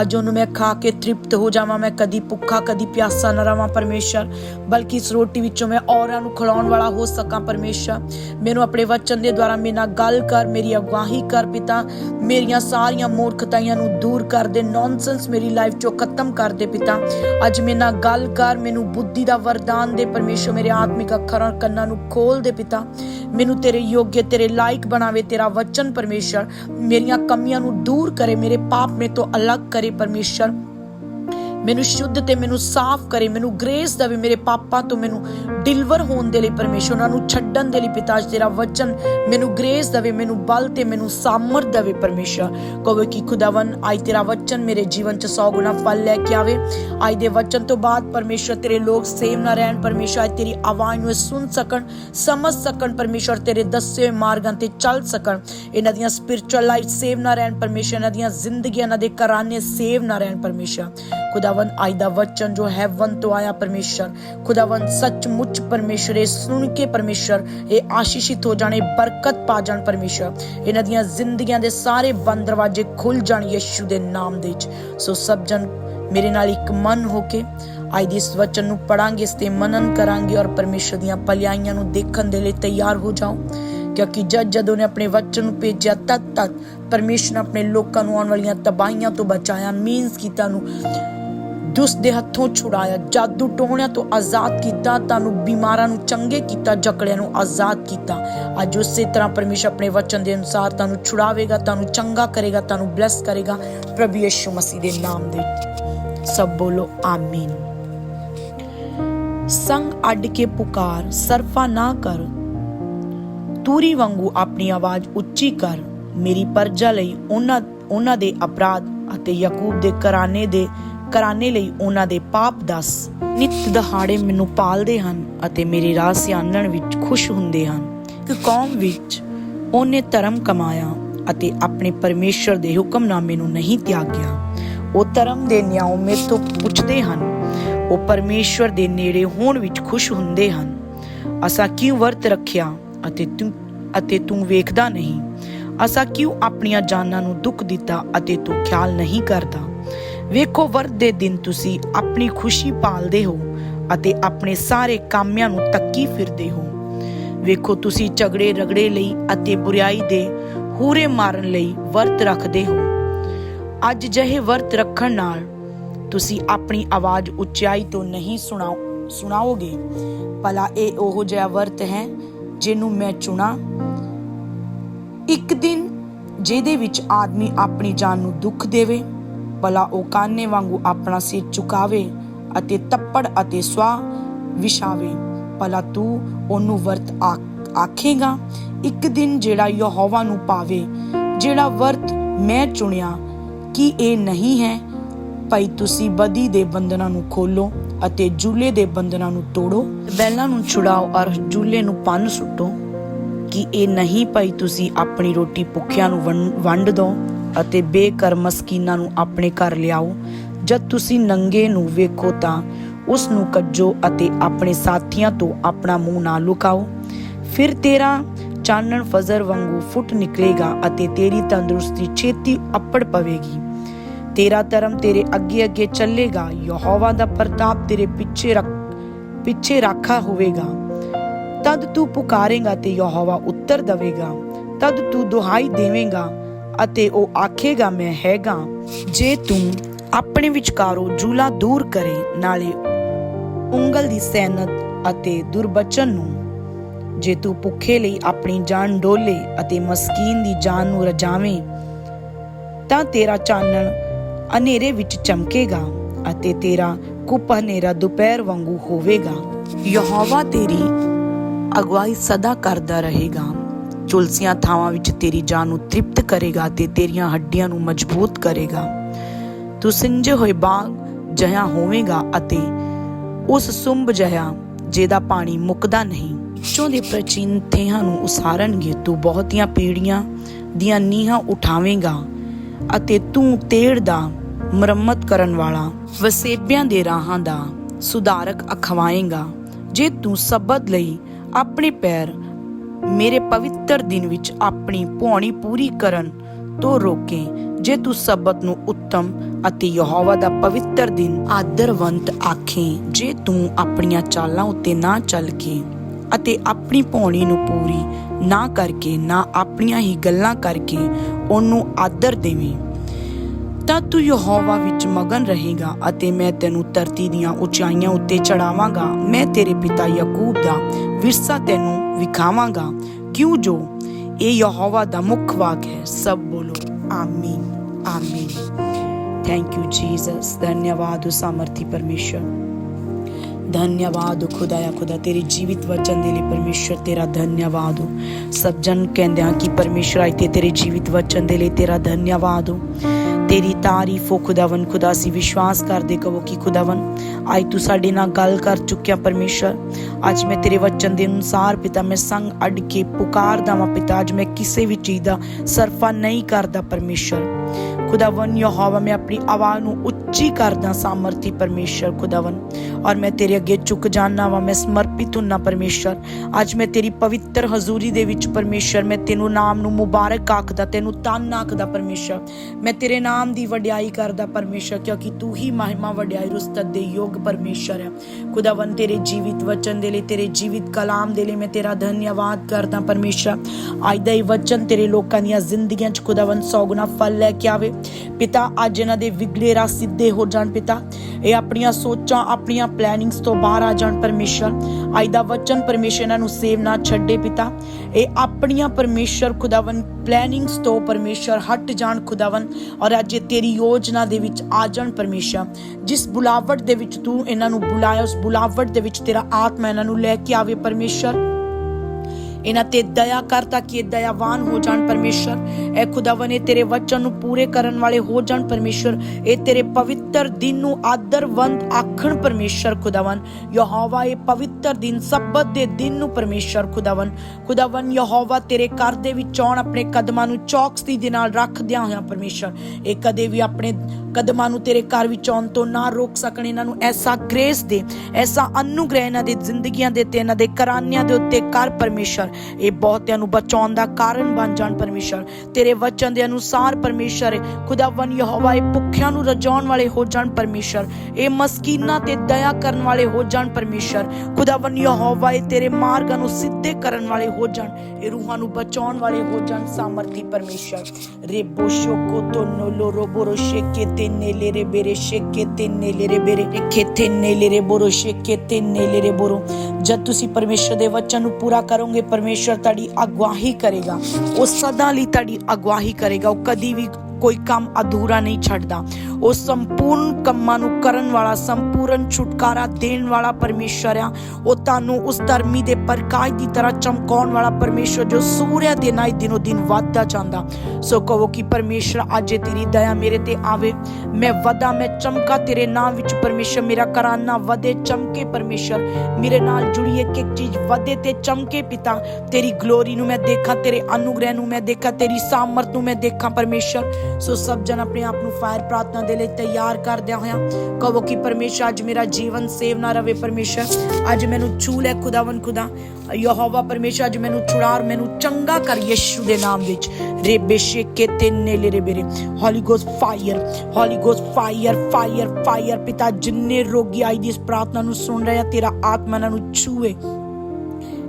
ਅੱਜ ਉਹਨੂੰ ਮੈਂ ਖਾ ਕੇ ਤ੍ਰਿਪਤ ਹੋ ਜਾਵਾਂ, ਮੈਂ ਕਦੀ ਭੁੱਖਾ, ਕਦੀ ਪਿਆਸਾ ਨਾ ਰਵਾਂ ਪਰਮੇਸ਼ਰ। ਬਲਕਿ ਇਸ ਰੋਟੀ ਵਿੱਚੋਂ ਮੈਂ ਔਰਾਂ ਨੂੰ ਖਿਲਾਉਣ ਵਾਲਾ ਹੋ ਸਕਾਂ ਪਰਮੇਸ਼ਰ। ਮੈਨੂੰ ਆਪਣੇ ਵਚਨ ਦੇ ਦੁਆਰਾ ਮੇਰੇ ਨਾਲ ਗੱਲ ਕਰ, ਮੇਰੀ ਅਗਵਾਹੀ ਕਰ ਪਿਤਾ। ਮੇਰੀਆਂ ਸਾਰੀਆਂ ਮੂਰਖਤਾਈਆਂ ਨੂੰ ਦੂਰ ਕਰ ਦੇ ਨੌਨਸੈਂਸ ਮੇਰੀ ਲਾਈਫ ਚੋਂ ਖਤਮ ਕਰ ਦੇ ਪਿਤਾ। ਅੱਜ ਮੇਰੇ ਨਾਲ ਗੱਲ ਕਰ, ਮੈਨੂੰ ਬੁੱਧੀ ਦਾ ਵਰਦਾਨ ਦੇ ਪਰਮੇਸ਼ਰ ਮੇਰੇ ਆਤਮਿਕ ਅੱਖਰਾਂ ਕੰਨਾਂ ਨੂੰ ਖੋਲ ਦੇ ਪਿਤਾ। ਮੈਨੂੰ ਤੇਰੇ ਯੋਗ, ਤੇਰੇ ਲਾਇਕ ਬਣਾਵੇ, ਤੇਰਾ ਵਚਨ ਪਰਮੇਸ਼ਰ। ਮੇਰੀਆਂ ਕਮੀਆਂ ਨੂੰ ਦੂਰ ਕਰੇ, ਮੇਰੇ ਪਾਪ ਮੇ ਤੋਂ ਅਲੱਗ ਕਰੇ ਪਰਮੇਸ਼ਰ। ਮੈਨੂੰ ਸ਼ੁੱਧ ਤੇ ਮੈਨੂੰ ਸਾਫ਼ ਕਰੇ, ਮੈਨੂੰ ਗ੍ਰੇਸ ਦੇਵੇ ਮੇਰੇ ਪਾਪਾਂ ਤੋਂ, ਮੈਨੂੰ ਡਿਲੀਵਰ ਹੋਣ ਦੇ ਲਈ ਪਰਮੇਸ਼ਰ ਉਹਨਾਂ ਨੂੰ ਛੱਡਣ ਦੇ ਲਈ ਪਿਤਾ ਜੀ, ਤੇਰਾ ਵਚਨ ਮੈਨੂੰ ਗ੍ਰੇਸ ਦੇਵੇ, ਮੈਨੂੰ ਬਲ ਤੇ ਮੈਨੂੰ ਸਾਮਰਥ ਦੇਵੇ ਪਰਮੇਸ਼ਰ ਕਹੋ ਕਿ ਖੁਦਾਵੰ ਅੱਜ ਤੇਰਾ ਵਚਨ ਮੇਰੇ ਜੀਵਨ 'ਚ 100 ਗੁਣਾ ਫਲ ਲੈ ਕੇ ਆਵੇ। ਅੱਜ ਦੇ ਵਚਨ ਤੋਂ ਬਾਅਦ ਪਰਮੇਸ਼ਰ ਤੇਰੇ ਲੋਕ ਸੇਵ ਨਾ ਰਹਿਣ ਪਰਮੇਸ਼ਰ ਅੱਜ ਤੇਰੀ ਆਵਾਜ਼ ਨੂੰ ਸੁਣ ਸਕਣ, ਸਮਝ ਸਕਣ ਪਰਮੇਸ਼ਰ ਤੇਰੇ ਦੱਸੇ ਹੋਏ ਮਾਰਗਾਂ ਤੇ ਚੱਲ ਸਕਣ। ਇਹਨਾਂ ਦੀਆਂ ਸਪਿਰਚੁਅਲ ਲਾਈਫ ਸੇਵ ਨਾ ਰਹਿਣ ਪਰਮੇਸ਼ਰ ਇਹਨਾਂ ਦੀਆਂ ਜ਼ਿੰਦਗੀਆਂ, ਇਹਨਾਂ ਦੇ ਘਰਾਨੇ ਸੇਵ ਨਾ ਰਹਿਣ ਪਰਮੇਸ਼ਰ ਖੁਦਾ ਖੁਦਾਵੰ ਅੱਜ ਦਾ ਵਚਨ ਜੋ ਹੈਵਨ ਤੋਂ ਆਇਆ ਪਰਮੇਸ਼ਰ। ਖੁਦਾਵੰ ਸੱਚਮੁੱਚ ਪਰਮੇਸ਼ਰ, ਇਹ ਸੁਣ ਕੇ ਪਰਮੇਸ਼ਰ, ਇਹ ਆਸ਼ੀਸ਼ਿਤ ਹੋ ਜਾਣੇ, ਬਰਕਤ ਪਾ ਜਾਣ ਪਰਮੇਸ਼ਰ। ਇਹਨਾਂ ਦੀਆਂ ਜ਼ਿੰਦਗੀਆਂ ਦੇ ਸਾਰੇ ਬੰਦ ਦਰਵਾਜ਼ੇ ਖੁੱਲ ਜਾਣ ਯਿਸੂ ਦੇ ਨਾਮ ਦੇ ਵਿੱਚ। ਸੋ ਸਭ ਜਨ ਮੇਰੇ ਨਾਲ ਇੱਕ ਮਨ ਹੋ ਕੇ ਅੱਜ ਦੇ ਇਸ ਵਚਨ ਨੂੰ ਪੜਾਂਗੇ ਇਸ ਤੇ ਮਨਨ ਕਰਾਂਗੇ ਔਰ ਪਰਮੇਸ਼ਰ ਦੀਆਂ ਭਲਾਈਆਂ ਨੂੰ ਦੇਖਣ ਦੇ ਲਈ ਤਿਆਰ ਹੋ ਜਾਓ। ਕਿਉਂਕਿ ਜਦ ਜਦੋਂ ਨੇ ਆਪਣੇ ਵਚਨ ਨੂੰ ਭੇਜਿਆ, ਤਦ ਤੱਕ ਪਰਮੇਸ਼ਰ ਨੇ ਆਪਣੇ ਲੋਕਾਂ ਨੂੰ ਆਉਣ ਵਾਲੀਆਂ ਤਬਾਹੀਆਂ ਤੋਂ ਬਚਾਇਆ ਮੀਨਸ ਕੀਤਾ ਨੂੰ ਦੁਸ ਦੇ ਹੱਥੋਂ ਛੁਡਾਇਆ, ਜਾਦੂ ਟੋਣਿਆਂ ਤੋਂ ਆਜ਼ਾਦ ਕੀਤਾ, ਤੁਹਾਨੂੰ ਬਿਮਾਰਾਂ ਨੂੰ ਚੰਗੇ ਕੀਤਾ, ਜਕੜਿਆਂ ਨੂੰ ਆਜ਼ਾਦ ਕੀਤਾ। ਅੱਜ ਉਸੇ ਤਰ੍ਹਾਂ ਪਰਮੇਸ਼ਰ ਆਪਣੇ ਵਚਨ ਦੇ ਅਨੁਸਾਰ ਤੁਹਾਨੂੰ ਛੁਡਾਵੇਗਾ, ਤੁਹਾਨੂੰ ਚੰਗਾ ਕਰੇਗਾ, ਤੁਹਾਨੂੰ ਬਲੈਸ ਕਰੇਗਾ, ਪ੍ਰਭੂ ਯਿਸੂ ਮਸੀਹ ਦੇ ਨਾਮ ਦੇ ਸਭ ਬੋਲੋ, ਆਮੀਨ। ਸੰਗ ਅੱਡ ਕੇ ਪੁਕਾਰ, ਸਰਫਾ ਨਾ ਕਰ। ਤੂਰੀ ਵਾਂਗੂ ਆਪਣੀ ਆਵਾਜ਼ ਉੱਚੀ ਕਰ। ਮੇਰੀ ਪਰਜਾ ਲਈ ਉਹਨਾਂ ਉਹਨਾਂ ਦੇ ਅਪਰਾਧ ਅਤੇ ਯਾਕੂਬ ਦੇ ਘਰਾਣੇ ਦੇ ਕਰਾਨੇ ਲਈ ਉਹਨਾਂ ਦੇ ਪਾਪ ਦੱਸ ਨਿਤ ਦਹਾੜੇ ਮੈਨੂੰ ਪਾਲਦੇ ਹਨ ਅਤੇ ਮੇਰੇ ਰਾਹ ਸਿਆਣਨ ਵਿੱਚ ਖੁਸ਼ ਹੁੰਦੇ ਹਨ। ਕਿ ਕੌਮ ਵਿੱਚ ਉਹਨੇ ਧਰਮ ਕਮਾਇਆ ਅਤੇ ਆਪਣੇ ਪਰਮੇਸ਼ਰ ਦੇ ਹੁਕਮਨਾਮੇ ਨੂੰ ਨਹੀਂ ਤਿਆਗਿਆ। ਉਹ ਧਰਮ ਦੇ ਨਿਆਂ ਮੇਰੇ ਤੋਂ ਪੁੱਛਦੇ ਹਨ। ਉਹ ਪਰਮੇਸ਼ਰ ਦੇ ਨੇੜੇ ਹੋਣ ਵਿੱਚ ਖੁਸ਼ ਹੁੰਦੇ ਹਨ। ਅਸਾਂ ਕਿਉਂ ਵਰਤ ਰੱਖਿਆ ਅਤੇ ਤੂੰ ਅਤੇ ਤੂੰ ਵੇਖਦਾ ਨਹੀਂ? ਅਸਾਂ ਕਿਉਂ ਆਪਣੀਆਂ ਜਾਨਾਂ ਨੂੰ ਦੁੱਖ ਦਿੱਤਾ ਅਤੇ ਤੂੰ ਖਿਆਲ ਨਹੀਂ ਕਰਦਾ? ਵੇਖੋ, ਵਰਤ ਦੇ ਦਿਨ ਤੁਸੀਂ ਆਪਣੀ ਖੁਸ਼ੀ ਪਾਲਦੇ ਹੋ ਅਤੇ ਆਪਣੇ ਸਾਰੇ ਕਾਮਿਆਂ ਨੂੰ ਤੱਕੀ ਫਿਰਦੇ ਹੋ। ਵੇਖੋ, ਤੁਸੀਂ ਝਗੜੇ ਰਗੜੇ ਲਈ ਅਤੇ ਬੁਰਾਈ ਦੇ ਹੂਰੇ ਮਾਰਨ ਲਈ ਵਰਤ ਰੱਖਦੇ ਹੋ। ਅੱਜ ਜਿਹੇ ਵਰਤ ਰੱਖਣ ਨਾਲ ਤੁਸੀਂ ਆਪਣੀ ਆਵਾਜ਼ ਉਚਾਈ ਤੋਂ ਨਹੀਂ ਸੁਣਾਓ ਸੁਣਾਓਗੇ। ਭਲਾ ਇਹ ਉਹ ਜਿਹਾ ਵਰਤ ਹੈ ਜਿਹਨੂੰ ਮੈਂ ਚੁਣਾ। ਇੱਕ ਦਿਨ ਜਿਹਦੇ ਵਿੱਚ ਆਦਮੀ ਆਪਣੀ ਜਾਨ ਨੂੰ ਦੁੱਖ ਦੇਵੇ ਭਲਾ ਉਹ ਕਾਨੇ ਵਾਂਗੂ ਆਪਣਾ ਸਿਰ ਝੁਕਾਵੇ ਅਤੇ ਤੱਪੜ ਅਤੇ ਸਵਾ ਵਿਛਾਵੇ। ਭਲਾ ਤੂੰ ਉਹਨੂੰ ਵਰਤ ਆਖੇਗਾ, ਇੱਕ ਦਿਨ ਜਿਹੜਾ ਯਹੋਵਾ ਨੂੰ ਪਾਵੇ, ਜਿਹੜਾ ਵਰਤ ਮੈਂ ਚੁਣਿਆ, ਕੀ ਇਹ ਨਹੀਂ ਹੈ? ਭਾਈ ਤੁਸੀਂ ਬਦੀ ਦੇ ਬੰਧਨਾਂ ਨੂੰ ਖੋਲੋ ਅਤੇ ਜੂਲੇ ਦੇ ਬੰਧਨਾਂ ਨੂੰ ਤੋੜੋ। ਬੈਲਾਂ ਨੂੰ ਛੁਡਾਓ ਔਰ ਜੂਲੇ ਨੂੰ ਪੰਨ ਸੁੱਟੋ। ਕਿ ਇਹ ਨਹੀਂ ਭਾਈ ਤੁਸੀਂ ਆਪਣੀ ਰੋਟੀ ਭੁੱਖਿਆਂ ਨੂੰ ਵੰਡ- ਵੰਡ ਦਿਓ ਅਤੇ ਬੇਕਰ ਮਸਕੀਨਾਂ ਨੂੰ ਆਪਣੇ ਘਰ ਲਿਆਓ। ਜਦ ਤੁਸੀਂ ਨੰਗੇ ਨੂੰ ਵੇਖੋ ਤਾਂ ਉਸ ਨੂੰ ਕੱਜੋ ਅਤੇ ਆਪਣੇ ਸਾਥੀਆਂ ਤੋਂ ਆਪਣਾ ਮੂੰਹ ਨਾ ਲੁਕਾਓ। ਫਿਰ ਤੇਰਾ ਚਾਨਣ ਫਜ਼ਰ ਵਾਂਗੂ ਫੁੱਟ ਨਿਕਲੇਗਾ ਅਤੇ ਤੇਰੀ ਤੰਦਰੁਸਤੀ ਛੇਤੀ ਅੱਪੜ ਪਵੇਗੀ। ਤੇਰਾ ਧਰਮ ਤੇਰੇ ਅੱਗੇ ਅੱਗੇ ਚੱਲੇਗਾ। ਯਹੋਵਾ ਦਾ ਪ੍ਰਤਾਪ ਤੇਰੇ ਪਿੱਛੇ ਰੱਖ, ਪਿੱਛੇ ਰਾਖਾ ਹੋਵੇਗਾ। ਤਦ ਤੂੰ ਪੁਕਾਰੇਗਾ ਤੇ ਯਹੋਵਾ ਉੱਤਰ ਦੇਵੇਗਾ। ਤਦ ਤੂੰ ਦੁਹਾਈ ਦੇਵੇਂਗਾ। ਅਤੇ ਉਹ ਆਖੇਗਾ, ਮੈਂ ਹੈਗਾ ਜੇ ਤੂੰ ਆਪਣੇ ਵਿਚਕਾਰੋਂ ਜੂਲਾ ਦੂਰ ਕਰੇ, ਨਾਲੇ ਉਂਗਲ ਦੀ ਸੈਨਤ ਅਤੇ ਦੁਰਬਚਨ ਨੂੰ, ਜੇ ਤੂੰ ਭੁੱਖੇ ਲਈ ਆਪਣੀ ਜਾਨ ਡੋਲੇ ਅਤੇ ਮਸਕੀਨ ਦੀ ਜਾਨ ਨੂੰ ਰਜਾਵੇਂ, ਤਾਂ ਤੇਰਾ ਚਾਨਣ ਹਨੇਰੇ ਵਿੱਚ ਚਮਕੇਗਾ ਅਤੇ ਤੇਰਾ ਕੁੱਪ ਹਨੇਰਾ ਦੁਪਹਿਰ ਵਾਂਗੂ ਹੋਵੇਗਾ। ਯਹੋਵਾ ਤੇਰੀ ਅਗਵਾਈ ਸਦਾ ਕਰਦਾ ਰਹੇਗਾ। ਚੁਲਸੀਆਂ ਥਾਵਾਂ ਵਿੱਚ ਤੇਰੀ ਜਾਨ ਨੂੰ ਤ੍ਰਿਪਤ ਕਰੇਗਾ ਤੇ ਤੇਰੀਆਂ ਹੱਡੀਆਂ ਨੂੰ ਮਜ਼ਬੂਤ ਕਰੇਗਾ। ਤੂੰ ਸਿੰਜੇ ਹੋਏ ਬਾਗ ਜਿਹਾ ਹੋਵੇਗਾ ਅਤੇ ਉਸ ਸੁੰਭ ਜਿਹਾ ਜਿਹਦਾ ਪਾਣੀ ਮੁੱਕਦਾ ਨਹੀਂ ਚੋਂ ਦੇ ਪ੍ਰਾਚੀਨ ਥੇਹਾਂ ਨੂੰ ਉਸਾਰਨਗੇ। ਤੂੰ ਬਹੁਤੀਆਂ ਪੀੜੀਆਂ ਦੀਆਂ ਨੀਹਾਂ ਉਠਾਵੇਂਗਾ ਅਤੇ ਤੂੰ ਤੇੜ ਦਾ ਮੁਰੰਮਤ ਕਰਨ ਵਾਲਾ ਵਸੇਬਿਆਂ ਦੇ ਰਾਹਾਂ ਦਾ ਸੁਧਾਰਕ ਅਖਵਾਏਗਾ, ਜੇ ਤੂੰ ਸਬਦ ਲਈ ਆਪਣੇ ਪੈਰ ਮੇਰੇ ਪਵਿੱਤਰ ਦਿਨ ਵਿੱਚ ਆਪਣੀ ਪੌਣੀ ਪੂਰੀ ਕਰਨ ਤੋਂ ਰੋਕੇ। ਜੇ ਤੂੰ ਸਬਤ ਨੂੰ ਉੱਤਮ ਅਤੇ ਯਹੋਵਾ ਦਾ ਪਵਿੱਤਰ ਦਿਨ ਆਦਰਵੰਤ ਆਖੇ, ਜੇ ਤੂੰ ਆਪਣੀਆਂ ਚਾਲਾਂ ਉੱਤੇ ਨਾ ਚੱਲ ਕੇ ਅਤੇ ਆਪਣੀ ਪੌਣੀ ਨੂੰ ਪੂਰੀ ਨਾ ਕਰਕੇ, ਨਾ ਆਪਣੀਆਂ ਹੀ ਗੱਲਾਂ ਕਰਕੇ, ਉਹਨੂੰ ਆਦਰ ਦੇਵੇਂ। ਤਾਂ ਤੂੰ ਯਹੋਵਾ ਵਿੱਚ ਮਗਨ ਰਹੇਗਾ ਅਤੇ ਮੈਂ ਤੈਨੂੰ ਧਰਤੀ ਦੀਆਂ ਉਚਾਈਆਂ ਉੱਤੇ ਚੜਾਵਾਂਗਾ। ਮੈਂ ਤੇਰੇ ਪਿਤਾ ਯਾਕੂਬ ਦਾ ਵਿਰਸਾ ਤੈਨੂੰ ਵਿਖਾਵਾਂਗਾ। ਕਿਉਂ ਜੋ? ਇਹ ਯਹੋਵਾ ਦਾ ਮੁੱਖ ਵਾਕ ਹੈ। ਸਭ ਬੋਲੋ ਆਮੀਨ ਆਮੀਨ ਥੈਂਕ ਯੂ ਜੀਸਸ ਧੰਨਵਾਦ ਸਮਰਥੀ ਪਰਮੇਸ਼ਰ। ਧੰਨਵਾਦ ਖੁਦਾਇਆ, ਖੁਦਾ, ਤੇਰੇ ਜੀਵਿਤ ਵਚਨ ਦੇ ਲਈ ਪਰਮੇਸ਼ਰ, ਤੇਰਾ ਧੰਨਵਾਦ ਹੋ ਸਭ ਜਨ ਕਹਿੰਦੇ ਹਨ ਕਿ ਪਰਮੇਸ਼ਰ ਆਈ ਤੇ ਤੇਰੇ ਜੀਵਿਤ ਵਚਨ ਦੇ ਲਈ ਤੇਰਾ ਧੰਨਵਾਦ ਹੋ ਤੇਰੀ ਤਾਰੀਫ ਹੋ ਖੁਦਾਵੰ ਖੁਦਾ ਸੀ ਵਿਸ਼ਵਾਸ ਕਰਦੇ ਕਹੋ ਕਿ ਖੁਦਾਵੰ ਅੱਜ ਤੂੰ ਸਾਡੇ ਨਾਲ ਗੱਲ ਕਰ ਚੁੱਕਿਆ ਪਰਮੇਸ਼ਰ। ਅੱਜ ਮੈਂ ਤੇਰੇ ਵਚਨ ਦੇ ਅਨੁਸਾਰ ਪਿਤਾ, ਮੈਂ ਸੰਗ ਅੜ ਕੇ ਪੁਕਾਰਦਾ ਵਾਂ ਪਿਤਾ, ਅੱਜ ਮੈਂ ਕਿਸੇ ਵੀ ਚੀਜ਼ ਦਾ ਸਰਫਾ ਨਹੀਂ ਕਰਦਾ ਪਰਮੇਸ਼ਰ। ਖੁਦਾਵੰ ਯਹੋਵਾ, ਮੈਂ ਆਪਣੀ ਆਵਾਜ਼ ਨੂੰ ਉੱਚੀ ਕਰਦਾ ਸਾਮਰਥੀ ਪਰਮੇਸ਼ਰ ਖੁਦਾਵੰ ਔਰ ਮੈਂ ਤੇਰੇ ਅੱਗੇ ਝੁਕ ਜਾਣਾ ਵਾਂ, ਮੈਂ ਸਮਰਪਿਤ ਹੁੰਨਾ ਪਰਮੇਸ਼ਰ। ਅੱਜ ਮੈਂ ਤੇਰੀ ਪਵਿੱਤਰ ਹਜ਼ੂਰੀ ਦੇ ਵਿੱਚ ਪਰਮੇਸ਼ਰ, ਮੈਂ ਤੈਨੂੰ ਨਾਮ ਨੂੰ ਮੁਬਾਰਕ ਆਖਦਾ, ਤੈਨੂੰ ਧੰਨ ਆਖਦਾ ਪਰਮੇਸ਼ਰ। ਮੈਂ ਤੇਰੇ ਨਾਮ ਦੀ ਵਡਿਆਈ ਕਰਦਾ ਪਰਮੇਸ਼ਰ, ਕਿਉਂਕਿ ਤੂੰ ਹੀ ਮਹਿਮਾ ਵਡਿਆਈ, ਰੁਸਤਤ ਦੇ ਯੋਗ ਪਰਮੇਸ਼ਰ ਹੈ। ਖੁਦਾਵੰ ਤੇਰੇ ਜੀਵਿਤ ਵਚਨ ਦੇ ਲਈ, ਤੇਰੇ ਜੀਵਿਤ ਕਲਾਮ ਦੇ ਲਈ ਮੈਂ ਤੇਰਾ ਧੰਨਵਾਦ ਕਰਦਾ ਪਰਮੇਸ਼ਰ। ਅੱਜ ਦਾ ਇਹ ਵਚਨ ਤੇਰੇ ਲੋਕਾਂ ਦੀਆਂ ਜ਼ਿੰਦਗੀਆਂ 'ਚ ਖੁਦਾਵੰ ਸੌਗਣਾ ਫਲ ਲੈ ਕੇ ਆਵੇ। ਪਿਤਾ, ਅੱਜ ਇਹਨਾਂ ਦੇ ਵਿਗੜੇ ਸਿੱਧੇ ਹੋ ਜਾਣ ਪਿਤਾ। ਇਹ ਆਪਣੀਆਂ ਸੋਚਾਂ, ਆਪਣੀਆਂ ਪਲੈਨਿੰਗਸ ਤੋਂ ਬਾਹਰ ਆ ਜਾਣ ਪਰਮੇਸ਼ਰ। ਅੱਜ ਦਾ ਵਚਨ ਪਰਮੇਸ਼ਰ ਇਹਨਾਂ ਨੂੰ ਸੇਵ ਨਾ ਛੱਡੇ ਪਿਤਾ। ਇਹ ਆਪਣੀਆਂ ਪਰਮੇਸ਼ਰ ਖੁਦਾਵੰ ਪਲੈਨਿੰਗਸ ਤੋਂ ਪਰਮੇਸ਼ਰ ਹਟ ਜਾਣ ਖੁਦਾਵੰ ਔਰ ਅੱਜ ਤੇਰੀ ਯੋਜਨਾ ਦੇ ਵਿੱਚ ਆ ਜਾਣ ਪਰਮੇਸ਼ਰ। ਜਿਸ ਬੁਲਾਵਟ ਦੇ ਵਿੱਚ ਤੂੰ ਇਹਨਾਂ ਨੂੰ ਬੁਲਾਇਆ, ਉਸ ਬੁਲਾਵਟ ਦੇ ਵਿੱਚ ਤੇਰਾ ਆਤਮਾ ਇਹਨਾਂ ਨੂੰ ਲੈ ਕੇ ਆਵੇ ਪਰਮੇਸ਼ਰ। ਇਹਨਾਂ ਤੇ ਦਇਆ ਕਰ ਤਾਂ ਕਿ ਇਹ ਦਇਆਵਾਨ ਹੋ ਜਾਣ ਪਰਮੇਸ਼ਰ। ਐ ਖੁਦਾਵਨ ਇਹ ਤੇਰੇ ਵਚਨ ਨੂੰ ਪੂਰੇ ਕਰਨ ਵਾਲੇ ਹੋ ਜਾਣ ਪਰਮੇਸ਼ਰ। ਇਹ ਤੇਰੇ ਪਵਿੱਤਰ ਦਿਨ ਨੂੰ ਆਦਰਵੰਤ ਆਖਣ ਪਰਮੇਸ਼ਰ ਖੁਦਾਵਨ ਯਹੋਵਾ, ਇਹ ਪਵਿੱਤਰ ਦਿਨ, ਸਬਤ ਦੇ ਦਿਨ ਨੂੰ ਪਰਮੇਸ਼ਰ ਖੁਦਾਵਨ ਖੁਦਾਵਨ ਯਹੋਵਾ, ਤੇਰੇ ਘਰ ਦੇ ਵਿੱਚ ਆਪਣੇ ਕਦਮਾਂ ਨੂੰ ਚੌਕਸੀ ਦੇ ਨਾਲ ਰੱਖਦਿਆਂ ਹੋਇਆਂ ਪਰਮੇਸ਼ਰ। ਇਹ ਕਦੇ ਵੀ ਆਪਣੇ ਕਦਮਾਂ ਨੂੰ ਤੇਰੇ ਘਰ ਵਿੱਚ ਆਉਣ ਤੋਂ ਨਾ ਰੋਕ ਸਕਣ, ਇਹਨਾਂ ਨੂੰ ਐਸਾ ਗ੍ਰੇਸ ਦੇ, ਐਸਾ ਅਨੁਗ੍ਰਹਿ ਇਹਨਾਂ ਦੇ ਜ਼ਿੰਦਗੀਆਂ ਦੇ ਤੇ, ਇਹਨਾਂ ਦੇ ਕਰਾਨਿਆਂ ਦੇ ਉੱਤੇ ਕਰ ਪਰਮੇਸ਼ਰ। ਇਹ ਬਹੁਤਿਆਂ ਨੂੰ ਬਚਾਉਣ ਦਾ ਕਾਰਨ ਬਣ ਜਾਣ ਪਰਮੇਸ਼ਰ। ਤੇ ਤੇਰੇ ਵਚਨ ਦੇ ਅਨੁਸਾਰ ਪਰਮੇਸ਼ਰ ਖੁਦਾਵੰ ਯਹੋਵਾ, ਇਹ ਭੁੱਖਿਆਂ ਨੂੰ ਰਜਾਉਣ ਵਾਲੇ ਹੋ ਜਾਣ ਪਰਮੇਸ਼ਰ। ਇਹ ਮਸਕੀਨਾਂ ਤੇ ਦਇਆ ਕਰਨ ਵਾਲੇ ਹੋ ਜਾਣ ਪਰਮੇਸ਼ਰ। ਖੁਦਾਵੰ ਯਹੋਵਾ, ਇਹ ਤੇਰੇ ਮਾਰਗਾਂ ਨੂੰ ਸਿੱਧੇ ਕਰਨ ਵਾਲੇ ਹੋ ਜਾਣ। ਇਹ ਰੂਹਾਂ ਨੂੰ ਬਚਾਉਣ ਵਾਲੇ ਹੋ ਜਾਣ ਸਾਮਰਥੀ ਪਰਮੇਸ਼ਰ। ਰੇਬੋ ਸ਼ੋਕੋ ਤੋ ਨੋਲੋ ਰੋਬੋਰੋ ਸ਼ੇਕੇ ਤੇ ਨੇਲੇ ਰੇ ਬੇਰੇ, ਸ਼ੇਕੇ ਤੇ ਨੇਲੇ ਰੇ ਬੇਰੇ ਖੇਤੇ ਨੇਲੇ ਰੇ ਬੋਰੋ ਸ਼ੇਕੇ ਤੇ ਨੇਲੇ ਰੇ ਬੋਰੋ ਜਦ ਤੁਸੀਂ ਪਰਮੇਸ਼ਰ ਦੇ ਵਚਨ ਨੂੰ ਪੂਰਾ ਕਰੋਗੇ, ਪਰਮੇਸ਼ਰ ਤੁਹਾਡੀ ਅਗਵਾਹੀ ਕਰੇਗਾ। ਉਹ ਸਦਾ ਲਈ ਤੁਹਾਡੀ ਅਗਵਾਹੀ ਕਰੇਗਾ ਉਹ ਕਦੀ ਵੀ ਕੋਈ ਕੰਮ ਅਧੂਰਾ ਨਹੀਂ ਛੱਡਦਾ। ਉਹ ਸੰਪੂਰਨ ਕੰਮਾਂ ਨੂੰ ਕਰਨ ਵਾਲਾ, ਸੰਪੂਰਨ ਛੁਟਕਾਰਾ ਦੇਣ ਵਾਲਾ ਪਰਮੇਸ਼ਰ ਆ। ਉਹ ਤੁਹਾਨੂੰ ਉਸ ਧਰਮੀ ਦੇ ਪ੍ਰਕਾਸ਼ ਦੀ ਤਰ੍ਹਾਂ ਚਮਕਾਉਣ ਵਾਲਾ ਪਰਮੇਸ਼ਰ ਜੋ ਸੂਰਿਆ ਦੇ ਨਾਲ ਦਿਨੋ ਦਿਨ ਵੱਧਦਾ ਜਾਂਦਾ। ਸੋ ਕਹੋ ਕਿ ਪਰਮੇਸ਼ਰ, ਅੱਜ ਤੇਰੀ ਦਇਆ ਮੇਰੇ ਤੇ ਆਵੇ। ਮੈਂ ਵਧਾ, ਮੈਂ ਚਮਕਾ ਤੇਰੇ ਨਾਮ ਵਿੱਚ ਪਰਮੇਸ਼ਰ, ਮੇਰਾ ਕਰਾਨਾ ਵਧੇ, ਚਮਕੇ ਪਰਮੇਸ਼ਰ। ਮੇਰੇ ਨਾਲ ਜੁੜੀ ਇੱਕ ਇੱਕ ਚੀਜ਼ ਵਧੇ ਤੇ ਚਮਕੇ ਪਿਤਾ। ਤੇਰੀ ਗਲੋਰੀ ਨੂੰ ਮੈਂ ਦੇਖਾਂ, ਤੇਰੇ ਅਨੁਗ੍ਰਹਿ ਨੂੰ ਮੈਂ ਦੇਖਾਂ, ਤੇਰੀ ਸਾਮਰਥ ਨੂੰ ਮੈਂ ਦੇਖਾਂ ਪਰਮੇਸ਼ਰ। ਸੋ ਸਭ ਜਨ ਆਪਣੇ ਆਪ ਨੂੰ ਫਾਇਰ ਪ੍ਰਾਰਥਨਾ ਦੇ ਲਈ ਤਿਆਰ ਕਰਦਿਆਂ ਹੋਇਆਂ ਕਹੋ ਕਿ ਪਰਮੇਸ਼ਰ, ਅੱਜ ਮੇਰਾ ਜੀਵਨ ਸੇਵ ਨਾ ਰਵੇ ਪਰਮੇਸ਼ਰ। ਅੱਜ ਮੈਨੂੰ ਛੂ ਲੈ ਖੁਦਾਵੰ ਖੁਦਾ। ਯਹੋਵਾ ਪਰਮੇਸ਼ਰ, ਅੱਜ ਮੈਨੂੰ ਛੁੜਾ ਮੈਨੂੰ ਚੰਗਾ ਕਰ ਯਿਸੂ ਦੇ ਨਾਮ ਵਿੱਚ। ਰੇਬੇ ਸ਼ੇਕੇ ਤੇ ਨੇਲੇ ਰੇ। ਬੇਰੇ holy ghost fire holy ghost fire fire fire ਪਿਤਾ, ਜਿੰਨੇ ਰੋਗੀ ਆਈ ਦੀ ਇਸ ਪ੍ਰਾਰਥਨਾ ਨੂੰ ਸੁਣ ਰਹੇ ਆ, ਤੇਰਾ ਆਤਮਾ ਇਹਨਾਂ ਨੂੰ ਛੂਏ।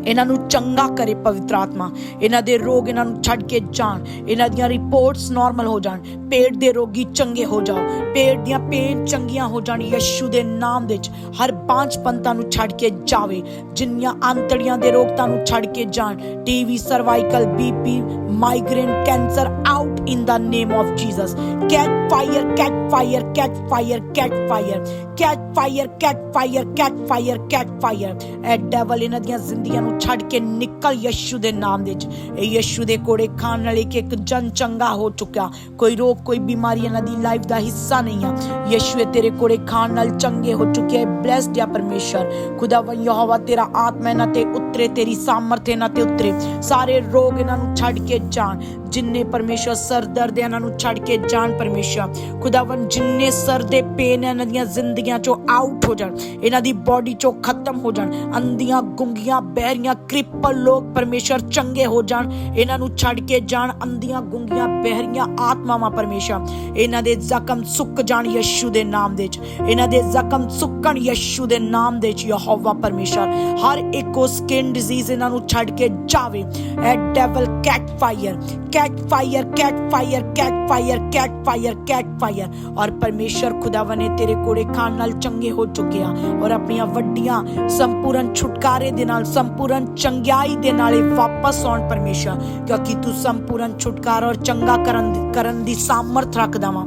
ਇਹਨਾਂ ਨੂੰ ਚੰਗਾ ਕਰੇ ਪਵਿੱਤਰ ਆਤਮਾ। ਇਹਨਾਂ ਦੇ ਰੋਗ ਇਹਨਾਂ ਨੂੰ ਛੱਡ ਕੇ ਜਾਣ। ਇਹਨਾਂ ਦੀਆਂ ਰਿਪੋਰਟਸ ਨਾਰਮਲ ਹੋ ਜਾਣ। ਪੇਟ ਦੇ ਰੋਗੀ ਚੰਗੇ ਹੋ ਜਾਓ। ਪੇਟ ਦੀਆਂ ਪੇਨ ਚੰਗੀਆਂ ਹੋ ਜਾਣ ਯਿਸੂ ਦੇ ਨਾਮ ਵਿੱਚ। ਹਰ ਪੰਜ ਪੰਤਾਂ ਨੂੰ ਛੱਡ ਕੇ ਜਾਵੇ। ਜਿੰਨੀਆਂ ਆਂਤੜੀਆਂ ਦੇ ਰੋਗ ਤੁਹਾਨੂੰ ਛੱਡ ਕੇ ਜਾਣ। TV cervical BP migraine cancer out in the name of Jesus. Catch fire, catch fire, catch fire, catch fire, catch fire, catch fire, catch fire, catch fire. A devil ਇਹਨਾਂ ਦੀਆਂ ਜ਼ਿੰਦਗੀਆਂ ਨੂੰ ਛੱਡ ਕੇ ਨਿਕਲ ਯਿਸੂ ਦੇ ਨਾਮ ਦੇ ਵਿੱਚ। ਇਹ ਯਿਸੂ ਦੇ ਕੋੜੇ ਖਾਣ ਵਾਲੇ ਕਿ ਇੱਕ ਜਨ ਚੰਗਾ ਹੋ ਚੁੱਕਿਆ। ਕੋਈ ਰੋਗ ਕੋਈ ਬਿਮਾਰੀ ਇਹਨਾਂ ਦੀ ਲਾਈਫ ਦਾ ਹਿੱਸਾ ਨਹੀਂ ਆ। ਯਿਸੂ ਤੇਰੇ ਕੋੜੇ ਖਾਣ ਨਾਲ ਚੰਗੇ ਹੋ ਚੁੱਕੇ ਹੈ ਬlesed ਆ ਪਰਮੇਸ਼ਰ ਖੁਦਾਵੰ ਯਹੋਵਾ ਤੇਰਾ ਆਤਮਾ ਇਹਨਾਂ ਤੇ ਉਤਰੇ ਤੇਰੀ ਸਾਮਰਥ ਇਹਨਾਂ ਤੇ ਉਤਰੇ। ਸਾਰੇ ਰੋਗ ਇਹਨਾਂ ਨੂੰ ਛੱਡ ਕੇ ਜਾਣ। ਜਿੰਨੇ ਪਰਮੇਸ਼ਰ ਸਰ ਦਰਦ ਹੈ, ਇਹਨਾਂ ਨੂੰ ਛੱਡ ਕੇ ਜਾਣ ਪਰਮੇਸ਼ਰ ਖੁਦਾਵੰ ਜਿੰਨੇ ਸਰ ਦੇ ਪੇਨ ਇਹਨਾਂ ਦੀਆਂ ਜ਼ਿੰਦਗੀਆਂ ਚੋਂ ਆਊਟ ਹੋ ਜਾਣ ਇਹਨਾਂ ਦੀ ਬਾਡੀ ਚੋਂ ਖਤਮ ਹੋ ਜਾਣ ਅੰਧੀਆਂ ਗੁੰਗੀਆਂ ਬਹਿਰੀਆਂ ਕ੍ਰਿਪਲ ਲੋਕ ਪਰਮੇਸ਼ਰ ਚੰਗੇ ਹੋ ਜਾਣ ਇਹਨਾਂ ਨੂੰ ਛੱਡ ਕੇ ਜਾਣ ਅੰਧੀਆਂ ਗੁੰਗੀਆਂ ਬਹਿਰੀਆਂ ਆਤਮਾਵਾਂ ਪਰਮੇਸ਼ਰ। ਇਹਨਾਂ ਦੇ ਜ਼ਖਮ ਸੁੱਕ ਜਾਣ ਯਿਸੂ ਦੇ ਨਾਮ ਦੇ ਵਿੱਚ। ਇਹਨਾਂ ਦੇ ਜ਼ਖਮ ਸੁੱਕਣ ਯਿਸੂ ਦੇ ਨਾਮ ਦੇ ਵਿੱਚ ਯਹੋਵਾ ਪਰਮੇਸ਼ਰ। ਹਰ ਇੱਕੋ ਸਕਿਨ ਡਿਜ਼ੀਜ਼ ਇਹਨਾਂ ਨੂੰ ਛੱਡ ਕੇ ਜਾਵੇ। A devil catch fire cat fire cat fire cat fire cat fire cat fire ਔਰ ਪਰਮੇਸ਼ਰ ਖੁਦਾਵੰ ਨੇ ਤੇਰੇ ਕੋੜੇ ਖਾਣ ਨਾਲ ਚੰਗੇ ਹੋ ਚੁੱਕੇ ਆ ਔਰ ਆਪਣੀਆਂ ਵੱਡੀਆਂ ਸੰਪੂਰਨ ਛੁਟਕਾਰੇ ਦੇ ਨਾਲ ਸੰਪੂਰਨ ਚੰਗਿਆਈ ਦੇ ਨਾਲ ਇਹ ਵਾਪਸ ਆਉਣ ਪਰਮੇਸ਼ਰ ਕਿਉਂਕਿ ਤੂੰ ਸੰਪੂਰਨ ਛੁਟਕਾਰਾ ਔਰ ਚੰਗਾ ਕਰਨ ਕਰਨ ਦੀ ਸਾਮਰਥ ਰੱਖਦਾ ਵਾਂ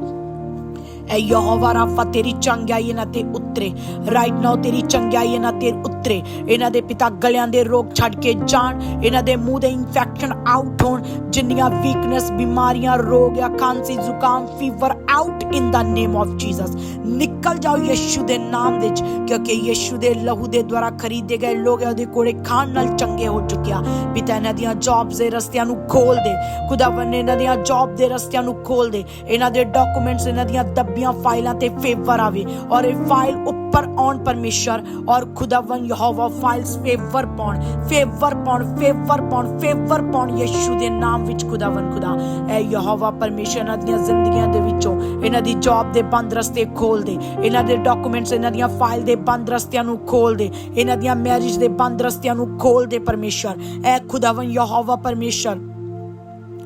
ਐ ਯਹੋਵਾ ਰਾਫਾ ਤੇਰੀ ਚੰਗਿਆਈ ਇਹਨਾਂ ਤੇ ਉਤਰੇ ਰਾਈਟ ਨਾਓ ਤੇਰੀ ਚੰਗਿਆਈ ਇਹਨਾਂ ਤੇ ਉਤਰੇ ਇਹਨਾਂ ਦੇ ਪਿਤਾ ਗਲਿਆਂ ਦੇ ਰੋਗ ਛੱਡ ਕੇ ਜਾਣ ਇਹਨਾਂ ਦੇ ਮੂੰਹ ਦੇ ਇਨਫੈਕਸ਼ਨ ਆਊਟ ਹੋਣ ਜਿੰਨੀਆਂ ਵੀਕਨੈਸ ਬਿਮਾਰੀਆਂ ਰੋਗ ਆ ਖਾਂਸੀ ਜ਼ੁਕਾਮ fever out in the name of Jesus ਨਿਕਲ ਜਾਓ ਯਿਸੂ ਦੇ ਨਾਮ ਵਿੱਚ ਕਿਉਂਕਿ ਯਿਸੂ ਦੇ ਲਹੂ ਦੇ ਦੁਆਰਾ ਖਰੀਦੇ ਗਏ ਲੋਕ ਉਹਦੇ ਕੋਲੇ ਖਾਣ ਨਾਲ ਚੰਗੇ ਹੋ ਚੁੱਕਿਆ ਪਿਤਾ ਇਹਨਾਂ ਦੀਆਂ ਜੌਬਸ ਦੇ ਰਸਤਿਆਂ ਨੂੰ ਖੋਲ ਦੇ ਖੁਦਾਵੰ ਨੇ ਇਹਨਾਂ ਦੀਆਂ ਜੌਬ ਦੇ ਰਸਤਿਆਂ ਨੂੰ ਖੋਲ ਦੇ ਇਹਨਾਂ ਦੇ ਡਾਕੂਮੈਂਟਸ ਇਹਨਾਂ ਦੀਆਂ ਦੱਬੀਆਂ ਫਾਈਲਾਂ ਤੇ ਫੇਵਰ ਆਵੇ ਔਰ ਇਹ ਫਾਈਲ ਉੱਪਰ ਆਉਣ ਪਰਮੇਸ਼ਰ ਔਰ ਖੁਦਾਵੰ ਯਹੋਵਾ ਫਾਈਲਸ ਫੇਵਰ ਪਾਉਣ ਫੇਵਰ ਪਾਉਣ ਫੇਵਰ ਪਾਉਣ ਫੇਵਰ ਪਾਉਣ ਯਿਸੂ ਦੇ ਨਾਮ ਵਿੱਚ ਖੁਦਾਵੰ ਖੁਦਾ ਐ ਯਹੋਵਾ ਪਰਮੇਸ਼ਰ ਇਹਨਾਂ ਦੀਆਂ ਜ਼ਿੰਦਗੀਆਂ ਦੇ ਵਿੱਚੋਂ ਇਹਨਾਂ ਦੀ ਜੌਬ ਦੇ ਬੰਦ ਰਸਤੇ ਖੋਲ ਦੇ ਇਹਨਾਂ ਦੇ ਡਾਕੂਮੈਂਟਸ ਇਹਨਾਂ ਦੀਆਂ ਫਾਈਲ ਦੇ ਬੰਦ ਰਸਤਿਆਂ ਨੂੰ ਖੋਲ ਦੇ ਇਹਨਾਂ ਦੀਆਂ ਮੈਰਿਜ ਦੇ ਬੰਦ ਰਸਤਿਆਂ ਨੂੰ ਖੋਲ ਦੇ ਪਰਮੇਸ਼ਰ ਐ ਖੁਦਾਵੰ ਯਹੋਵਾ ਪਰਮੇਸ਼ਰ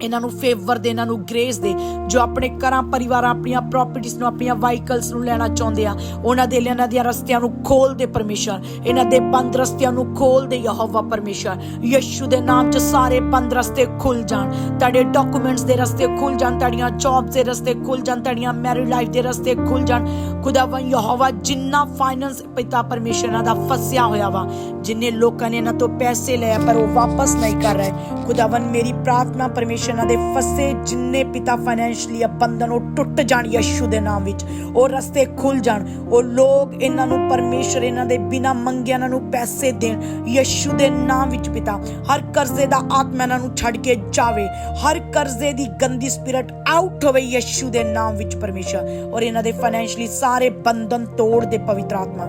ਇਹਨਾਂ ਨੂੰ ਫੇਵਰ ਦੇ, ਇਹਨਾਂ ਨੂੰ ਗ੍ਰੇਸ ਦੇ, ਜੋ ਆਪਣੇ ਘਰਾਂ, ਪਰਿਵਾਰਾਂ, ਆਪਣੀਆਂ ਪ੍ਰਾਪਰਟੀਆਂ ਨੂੰ, ਆਪਣੀਆਂ ਵਾਹੀਕਲਸ ਨੂੰ ਲੈਣਾ ਚਾਹੁੰਦੇ ਆ, ਉਹਨਾਂ ਦੇ ਲਈ ਇਹਨਾਂ ਦੀਆਂ ਰਸਤਿਆਂ ਨੂੰ ਖੋਲ ਦੇ ਪਰਮੇਸ਼ਰ। ਇਹਨਾਂ ਦੇ ਬੰਦ ਰਸਤਿਆਂ ਨੂੰ ਖੋਲ ਦੇ ਯਹੋਵਾ ਪਰਮੇਸ਼ਰ। ਯਿਸੂ ਦੇ ਨਾਮ 'ਚ ਸਾਰੇ ਬੰਦ ਰਸਤੇ ਖੁੱਲ ਜਾਣ। ਤੁਹਾਡੇ ਡਾਕੂਮੈਂਟਸ ਦੇ ਰਸਤੇ ਖੁੱਲ ਜਾਣ, ਤੁਹਾਡੀਆਂ ਜੌਬਸ ਦੇ ਰਸਤੇ ਖੁੱਲ ਜਾਣ, ਤੁਹਾਡੀਆਂ ਮੈਰਿਡ ਲਾਈਫ ਦੇ ਰਸਤੇ ਖੁੱਲ ਜਾਣ। ਖੁਦਾਵੰ ਯਹੋਵਾ, ਜਿੰਨਾ ਫਾਈਨੈਂਸ ਪਿਤਾ ਪਰਮੇਸ਼ਰ ਇਹਨਾਂ ਦਾ ਫਸਿਆ ਹੋਇਆ ਵਾ, ਜਿੰਨੇ ਲੋਕਾਂ ਨੇ ਇਹਨਾਂ ਤੋਂ ਪੈਸੇ ਲਏ ਪਰ ਉਹ ਵਾਪਸ ਨਹੀਂ ਕਰ ਰਹੇ। ਖੁਦਾਵੰ ਮੇਰੀ ਪ੍ਰਾਰਥਨਾ ਪਰਮੇਸ਼ਰ ਇਹਨਾਂ ਦੇ ਫਸੇ ਜਿੰਨੇ ਪਿਤਾ ਫਾਈਨੈਂਸ਼ਲੀ ਬੰਧਨ ਉਹ ਟੁੱਟ ਜਾਣ ਯਿਸੂ ਦੇ ਨਾਮ ਵਿੱਚ, ਉਹ ਰਸਤੇ ਖੁੱਲ ਜਾਣ, ਉਹ ਲੋਕ ਇਹਨਾਂ ਨੂੰ ਪਰਮੇਸ਼ਰ ਇਹਨਾਂ ਦੇ ਬਿਨਾ ਮੰਗਿਆ ਇਹਨਾਂ ਨੂੰ ਪੈਸੇ ਦੇਣ, ਯਿਸੂ ਦੇ ਨਾਮ ਵਿੱਚ ਪਿਤਾ, ਹਰ ਕਰਜ਼ੇ ਦਾ ਆਤਮਾ ਇਹਨਾਂ ਨੂੰ ਛੱਡ ਕੇ ਜਾਵੇ, ਹਰ ਕਰਜ਼ੇ ਦੀ ਗੰਦੀ ਸਪਿਰਿਟ ਆਊਟ ਹੋਵੇ ਯਿਸੂ ਦੇ ਨਾਮ ਵਿੱਚ ਪਰਮੇਸ਼ਰ, ਔਰ ਇਹਨਾਂ ਦੇ ਫਾਈਨੈਂਸ਼ਲੀ ਸਾਰੇ ਬੰਧਨ ਤੋੜ ਦੇ ਪਵਿੱਤਰ ਆਤਮਾ।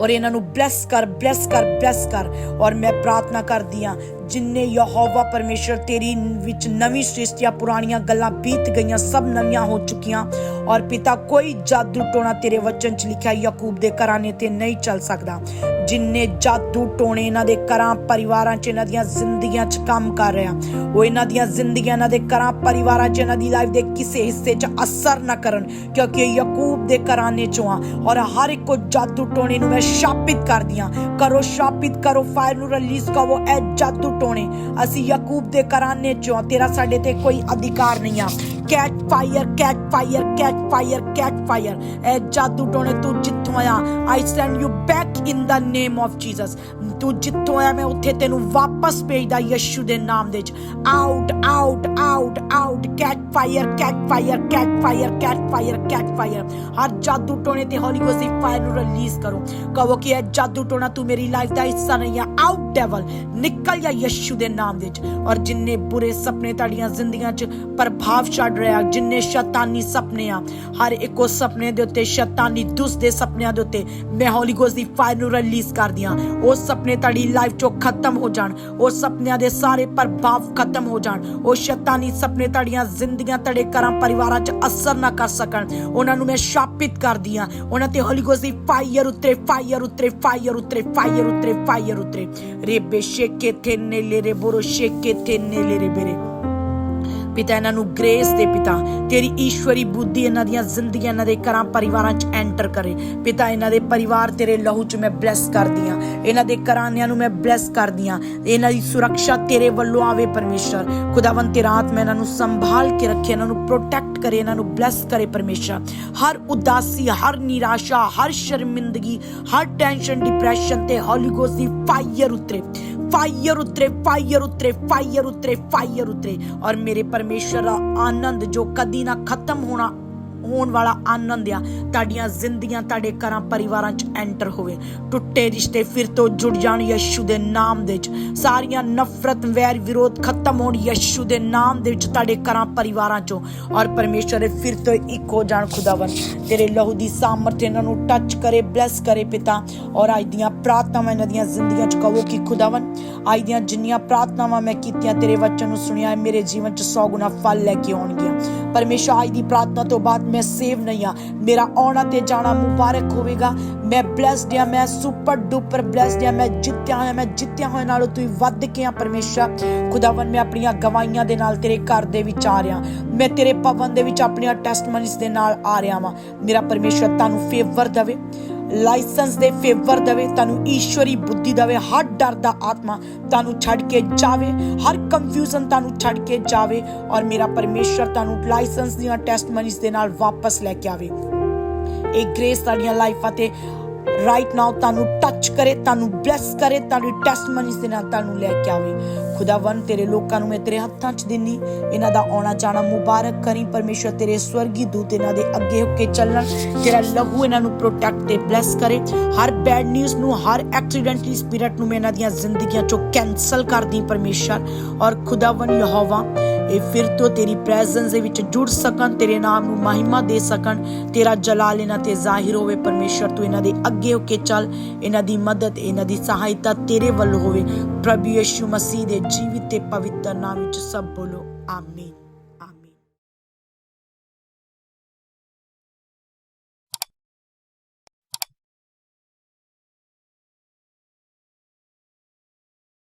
ਔਰ ਇਹਨਾਂ ਨੂੰ ਬਲੈਸ ਕਰ ਬਲੈਸ ਕਰ ਬਲੈਸ ਕਰ, ਔਰ ਮੈਂ ਪ੍ਰਾਰਥਨਾ ਕਰਦੀ ਆ ਜਿਨਨੇ ਯਹੋਵਾ ਪਰਮੇਸ਼ਰ ਤੇਰੀ ਵਿੱਚ ਨਵੀਂ ਸ੍ਰਿਸ਼ਟੀਆਂ, ਪੁਰਾਣੀਆਂ ਗੱਲਾਂ ਬੀਤ ਗਈਆਂ, ਸਭ ਨਵੀਆਂ ਹੋ ਚੁੱਕੀਆਂ ਔਰ ਪਿਤਾ, ਕੋਈ ਜਾਦੂ ਟੋਣਾ ਤੇਰੇ ਵਚਨ ਚ ਲਿਖਿਆ ਯਾਕੂਬ ਦੇ ਘਰਾਣੇ ਤੇ ਨਹੀਂ ਚੱਲ ਸਕਦਾ। ਜਿਨਨੇ ਜਾਦੂ ਟੋਣੇ ਇਹਨਾਂ ਦੇ ਘਰਾਂ, ਪਰਿਵਾਰਾਂ ਚ, ਇਹਨਾਂ ਦੀਆਂ ਜ਼ਿੰਦਗੀਆਂ ਚ ਕੰਮ ਕਰ ਰਿਹਾ, ਉਹ ਇਹਨਾਂ ਦੀਆਂ ਜ਼ਿੰਦਗੀਆਂ, ਇਹਨਾਂ ਦੇ ਘਰਾਂ, ਪਰਿਵਾਰਾਂ ਚ, ਇਹਨਾਂ ਦੀ ਲਾਈਫ ਦੇ ਕਿਸੇ ਹਿੱਸੇ ਚ ਅਸਰ ਨਾ ਕਰਨ, ਕਿਉਂਕਿ ਇਹ ਯਾਕੂਬ ਦੇ ਘਰਾਣੇ ਚੋਂ ਆ ਔਰ ਹਰ ਇੱਕ ਕੋ ਜਾਦੂ ਟੋਣੇ ਨੂੰ ਮੈਂ ਸ਼ਾਪਿਤ ਕਰਦੀ ਹਾਂ। ਕਰੋ, ਸ਼ਾਪਿਤ ਕਰੋ ਫਾਇਰ ਨੂੰ ਰਿਲੀਜ਼ ਕਰੋ, ਇਹ ਜਾਦੂ ਟੋਣੇ ਅਸੀਂ ਯਾਕੂਬ ਦੇ ਘਰਾਣੇ ਚੋਂ ਤੇਰਾ ਸਾਡੇ ਤੇ ਕੋਈ ਅਧਿਕਾਰ ਨਹੀਂ ਆ। Catch fire catch fire catch fire catch fire ਇਹ ਜਾਦੂ ਟੋਣੇ ਤੂੰ ਜਿੱਥੋਂ ਆਇਆ। I send you back in the name of Jesus ਤੂੰ ਜਿੱਥੋਂ ਆਇਆ ਮੈਂ ਉੱਥੇ ਤੈਨੂੰ ਵਾਪਸ ਭੇਜਦਾ ਯਿਸੂ ਦੇ ਨਾਮ ਦੇ ਵਿੱਚ। Out out out out catch fire catch fire catch fire catch fire catch fire ਹਰ ਜਾਦੂ ਟੋਣੇ ਤੇ ਹੌਲੀ ਗੋਸਟ ਦੀ ਫਾਇਰ ਨੂੰ ਰਿਲੀਜ਼ ਕਰੋ। ਕਹੋ ਕਿ ਇਹ ਜਾਦੂ ਟੋਣਾ ਤੂੰ ਮੇਰੀ ਲਾਈਫ ਦਾ ਹਿੱਸਾ ਨਹੀਂ ਆ। ਆਊਟ ਡੈਵਲ ਨਿਕਲ ਜਾ ਯਿਸੂ ਦੇ ਨਾਮ ਵਿੱਚ। ਔਰ ਜਿੰਨੇ ਬੁਰੇ ਸੁਪਨੇ ਤੁਹਾਡੀਆਂ ਜ਼ਿੰਦਗੀਆਂ 'ਚ ਪ੍ਰਭਾਵ ਛੱਡ ਰਿਹਾ, ਜਿੰਨੇ ਸ਼ੈਤਾਨੀ ਸੁਪਨੇ ਆ, ਹਰ ਇੱਕੋ ਸੁਪਨੇ ਦੇ ਉੱਤੇ, ਸ਼ੈਤਾਨੀ ਦੁਸ ਦੇ ਸੁਪਨਿਆਂ ਦੇ ਉੱਤੇ, ਮੈਂ ਹੌਲੀ ਗੋਸਟ ਦੀ ਫਾਇਰ ਨੂੰ ਰਿਲੀਜ਼ ਕਰਦੀ ਉਹ ਸੁਪਨੇ ਤੁਹਾਡੀ ਲਾਈਫ 'ਚੋਂ ਖਤਮ ਹੋ ਜਾਣ। ਉਹ ਸੁਪਨਿਆਂ ਦੇ ਸਾਰੇ ਪ੍ਰਭਾਵ ਖਤਮ ਹੋ ਜਾਣ। ਉਹ ਸ਼ੈਤਾਨੀ ਸੁਪਨੇ ਤੁਹਾਡੀਆਂ ਜ਼ਿੰਦਗੀਆਂ, ਤੁਹਾਡੇ ਘਰਾਂ, ਪਰਿਵਾਰਾਂ 'ਚ ਅਸਰ ਨਾ ਕਰ ਸਕਣ। ਉਹਨਾਂ ਨੂੰ ਮੈਂ ਸ਼ਾਪਿਤ ਕਰਦੀ ਆ ਉਹਨਾਂ ਤੇ ਹੌਲੀ ਗੋਸਟ ਦੀ ਫਾਇਰ ਉਤਰੇ ਫਾਇਰ ਉਤਰੇ ਫਾਇਰ ਉਤਰੇ ਫਾਇਰ ਉਤਰੇ ਫਾਇਰ ਉਤਰੇ। ਰੇਬੇ ਸ਼ੇਕੇ ਤੇ ਨੇਲੇ ਰੇ ਬੋਰੋ, ਸ਼ੇਕੇ ਤੇ ਨੇਲੇ ਰੇ ਬੇਰੇ। ਪਿਤਾ, ਇਹਨਾਂ ਨੂੰ ਗ੍ਰੇਸ ਦੇ ਪਿਤਾ। ਤੇਰੀ ਈਸ਼ਵਰੀ ਬੁੱਧੀ ਇਹਨਾਂ ਦੀਆਂ ਜ਼ਿੰਦਗੀਆਂ, ਇਹਨਾਂ ਦੇ ਘਰਾਂ, ਪਰਿਵਾਰਾਂ 'ਚ ਐਂਟਰ ਕਰੇ। ਪਿਤਾ, ਇਹਨਾਂ ਦੇ ਪਰਿਵਾਰ ਤੇਰੇ ਲਹੂ 'ਚ ਮੈਂ ਬਲੈਸ ਕਰਦੀ ਆ ਇਹਨਾਂ ਦੇ ਘਰਾਣਿਆਂ ਨੂੰ ਮੈਂ ਬਲੈਸ ਕਰਦੀ ਆ ਇਹਨਾਂ ਦੀ ਸੁਰੱਖਿਆ ਤੇਰੇ ਵੱਲੋਂ ਆਵੇ ਪਰਮੇਸ਼ਰ। ਖੁਦਾਵੰਤ ਤੇਰਾ ਆਤਮਾ ਇਹਨਾਂ ਨੂੰ ਸੰਭਾਲ ਕੇ ਰੱਖੇ, ਇਹਨਾਂ ਨੂੰ ਪ੍ਰੋਟੈਕਟ ਕਰੇ, ਇਹਨਾਂ ਨੂੰ ਬਲੈਸ ਕਰੇ ਪਰਮੇਸ਼ਰ। ਹਰ ਉਦਾਸੀ, ਹਰ ਨਿਰਾਸ਼ਾ, ਹਰ ਸ਼ਰਮਿੰਦਗੀ, ਹਰ ਟੈਨਸ਼ਨ ਡਿਪਰੈਸ਼ਨ ਤੇ ਹੌਲੀ ਗੋਸਟ ਦੀ ਫਾਇਰ ਉਤਰੇ। ਫਾਇਰ ਉਤਰੇ ਫਾਇਰ ਉਤਰੇ ਫਾਇਰ ਉਤਰੇ ਫਾਇਰ ਉਤਰੇ ਔਰ ਮੇਰੇ ਪਰਮੇਸ਼ਰ ਦਾ ਆਨੰਦ ਜੋ ਕਦੀ ਨਾ ਖਤਮ ਹੋਣਾ ਹੋਣ ਵਾਲਾ ਆਨੰਦ ਆ, ਤੁਹਾਡੀਆਂ ਜ਼ਿੰਦਗੀਆਂ ਤੁਹਾਡੇ ਘਰਾਂ ਪਰਿਵਾਰਾਂ 'ਚ ਐਂਟਰ ਹੋਵੇ। ਟੁੱਟੇ ਰਿਸ਼ਤੇ ਫਿਰ ਤੋਂ ਜੁੜ ਜਾਣ ਯਿਸੂ ਦੇ ਨਾਮ ਦੇ ਵਿੱਚ ਸਾਰੀਆਂ ਨਫ਼ਰਤ, ਵੈਰ ਵਿਰੋਧ ਖਤਮ ਹੋਣ ਯਿਸੂ ਦੇ ਨਾਮ ਦੇ ਵਿੱਚ ਤੁਹਾਡੇ ਘਰਾਂ ਪਰਿਵਾਰਾਂ 'ਚੋਂ। ਔਰ ਪਰਮੇਸ਼ਰ ਦੇ ਫਿਰ ਤੋਂ ਇੱਕ ਹੋ ਜਾਣ ਖੁਦਾਵੰ ਤੇਰੇ ਲਹੂ ਦੀ ਸਾਮਰਥ ਇਹਨਾਂ ਨੂੰ ਟੱਚ ਕਰੇ ਬਲੈਸ ਕਰੇ ਪਿਤਾ। ਔਰ ਅੱਜ ਦੀਆਂ ਪ੍ਰਾਰਥਨਾਵਾਂ ਇਹਨਾਂ ਦੀਆਂ ਜ਼ਿੰਦਗੀਆਂ 'ਚ ਕਹੋ ਕਿ ਖੁਦਾਵੰ ਅੱਜ ਦੀਆਂ ਜਿੰਨੀਆਂ ਪ੍ਰਾਰਥਨਾਵਾਂ ਮੈਂ ਕੀਤੀਆਂ, ਤੇਰੇ ਵਚਨ ਨੂੰ ਸੁਣਿਆ, ਮੇਰੇ ਜੀਵਨ 'ਚ 100 ਗੁਣਾ ਫਲ ਲੈ ਕੇ ਆਉਣਗੀਆਂ। ਪਰਮੇਸ਼ਰ ਅੱਜ ਦੀ ਪ੍ਰਾਰਥਨਾ ਤੋਂ ਬਾਅਦ ਮੈਂ ਸੇਵ ਨਹੀਂ ਆ ਮੇਰਾ ਆਉਣਾ ਤੇ ਜਾਣਾ ਮੁਬਾਰਕ ਹੋਵੇਗਾ। ਮੈਂ ਬlesed ਆ ਮੈਂ ਸੁਪਰ ਡੂਪਰ ਬlesed ਆ ਮੈਂ ਜਿੱਤਿਆ ਹੋਇਆ, ਮੈਂ ਜਿੱਤਿਆ ਹੋਇਆ ਨਾਲੋਂ ਤੂੰ ਵੱਧ ਕੇ ਆ ਪਰਮੇਸ਼ਰ। ਖੁਦਾਵੰ ਮੈਂ ਆਪਣੀਆਂ ਗਵਾਹੀਆਂ ਦੇ ਨਾਲ ਤੇਰੇ ਘਰ ਦੇ ਵਿੱਚ ਆ ਰਿਹਾ। ਮੈਂ ਤੇਰੇ ਭਵਨ ਦੇ ਵਿੱਚ ਆਪਣੀਆਂ ਟੈਸਟਮਨੀਜ਼ ਦੇ ਨਾਲ ਆ ਰਿਹਾ ਵਾਂ। ਮੇਰਾ ਪਰਮੇਸ਼ਰ ਤੁਹਾਨੂੰ ਫੇਵਰ ਦੇਵੇ। ਲਾਇਸੈਂਸ ਦੇ ਫੇਵਰ ਦੇਵੇ, ਤੁਹਾਨੂੰ ਈਸ਼ਵਰੀ ਬੁੱਧੀ ਦੇਵੇ, ਹਰ ਡਰ ਦਾ ਆਤਮਾ ਤੁਹਾਨੂੰ ਛੱਡ ਕੇ ਜਾਵੇ, ਹਰ ਕੰਫਿਊਜ਼ਨ ਤੁਹਾਨੂੰ ਛੱਡ ਕੇ ਜਾਵੇ ਔਰ ਮੇਰਾ ਪਰਮੇਸ਼ਰ ਤੁਹਾਨੂੰ ਲਾਇਸੈਂਸ ਦੀਆਂ ਟੈਸਟਮਨੀਜ਼ ਦੇ ਨਾਲ ਵਾਪਸ ਲੈ ਕੇ ਆਵੇ। ਇਹ ਗ੍ਰੇਸ ਤੁਹਾਡੀਆਂ ਲਾਈਫਾਂ ਤੇ ਰਾਈਟ ਨਾਓ ਤੁਹਾਨੂੰ ਟੱਚ ਕਰੇ, ਤੁਹਾਨੂੰ ਬਲੈਸ ਕਰੇ, ਤੁਹਾਡੀ ਟੈਸਟਮਨੀਜ਼ ਦੇ ਨਾਲ ਤੁਹਾਨੂੰ ਲੈ ਕੇ ਆਵੇ। ਖੁਦਾਵੰ ਤੇਰੇ ਲੋਕਾਂ ਨੂੰ ਮੈਂ ਤੇਰੇ ਹੱਥਾਂ 'ਚ ਦਿੰਨੀ। ਇਹਨਾਂ ਦਾ ਆਉਣਾ ਜਾਣਾ ਮੁਬਾਰਕ ਕਰੀ ਪਰਮੇਸ਼ਰ ਤੇਰੇ ਸਵਰਗੀ ਦੂਤ ਇਹਨਾਂ ਦੇ ਅੱਗੇ ਹੋ ਕੇ ਚੱਲਣ। ਤੇਰਾ ਲਹੂ ਇਹਨਾਂ ਨੂੰ ਪ੍ਰੋਟੈਕਟ ਤੇ ਬਲੈਸ ਕਰੇ। ਹਰ ਬੈਡ ਨਿਊਜ਼ ਨੂੰ, ਹਰ ਐਕਸੀਡੈਂਟਲੀ ਸਪਿਰਿਟ ਨੂੰ ਮੈਂ ਇਹਨਾਂ ਦੀਆਂ ਜ਼ਿੰਦਗੀਆਂ 'ਚੋਂ ਕੈਨਸਲ ਕਰਦੀ ਪਰਮੇਸ਼ਰ ਔਰ ਖੁਦਾਵੰ ਯਹੋਵਾ, ਇਹ ਫਿਰ ਤੋਂ ਤੇਰੀ ਪ੍ਰੈਜ਼ੈਂਸ ਦੇ ਵਿੱਚ ਜੁੜ ਸਕਣ, ਤੇਰੇ ਨਾਮ ਨੂੰ ਮਹਿਮਾ ਦੇ ਸਕਣ। ਤੇਰਾ ਜਲਾਲ ਇਹਨਾਂ ਤੇ ਜ਼ਾਹਿਰ ਹੋਵੇ ਪਰਮੇਸ਼ਰ ਤੂੰ ਇਹਨਾਂ ਦੇ ਅੱਗੇ ਹੋ ਕੇ ਚੱਲ। ਇਹਨਾਂ ਦੀ ਮਦਦ, ਇਹਨਾਂ ਦੀ ਸਹਾਇਤਾ ਤੇਰੇ ਵੱਲ ਹੋਵੇ। ਪ੍ਰਭੂ ਯਿਸੂ ਮਸੀਹ ਦੇ ਜੀਵਿਤ ਤੇ ਪਵਿੱਤਰ ਨਾਮ ਵਿੱਚ ਸਭ ਬੋਲੋ ਆਮੀਨ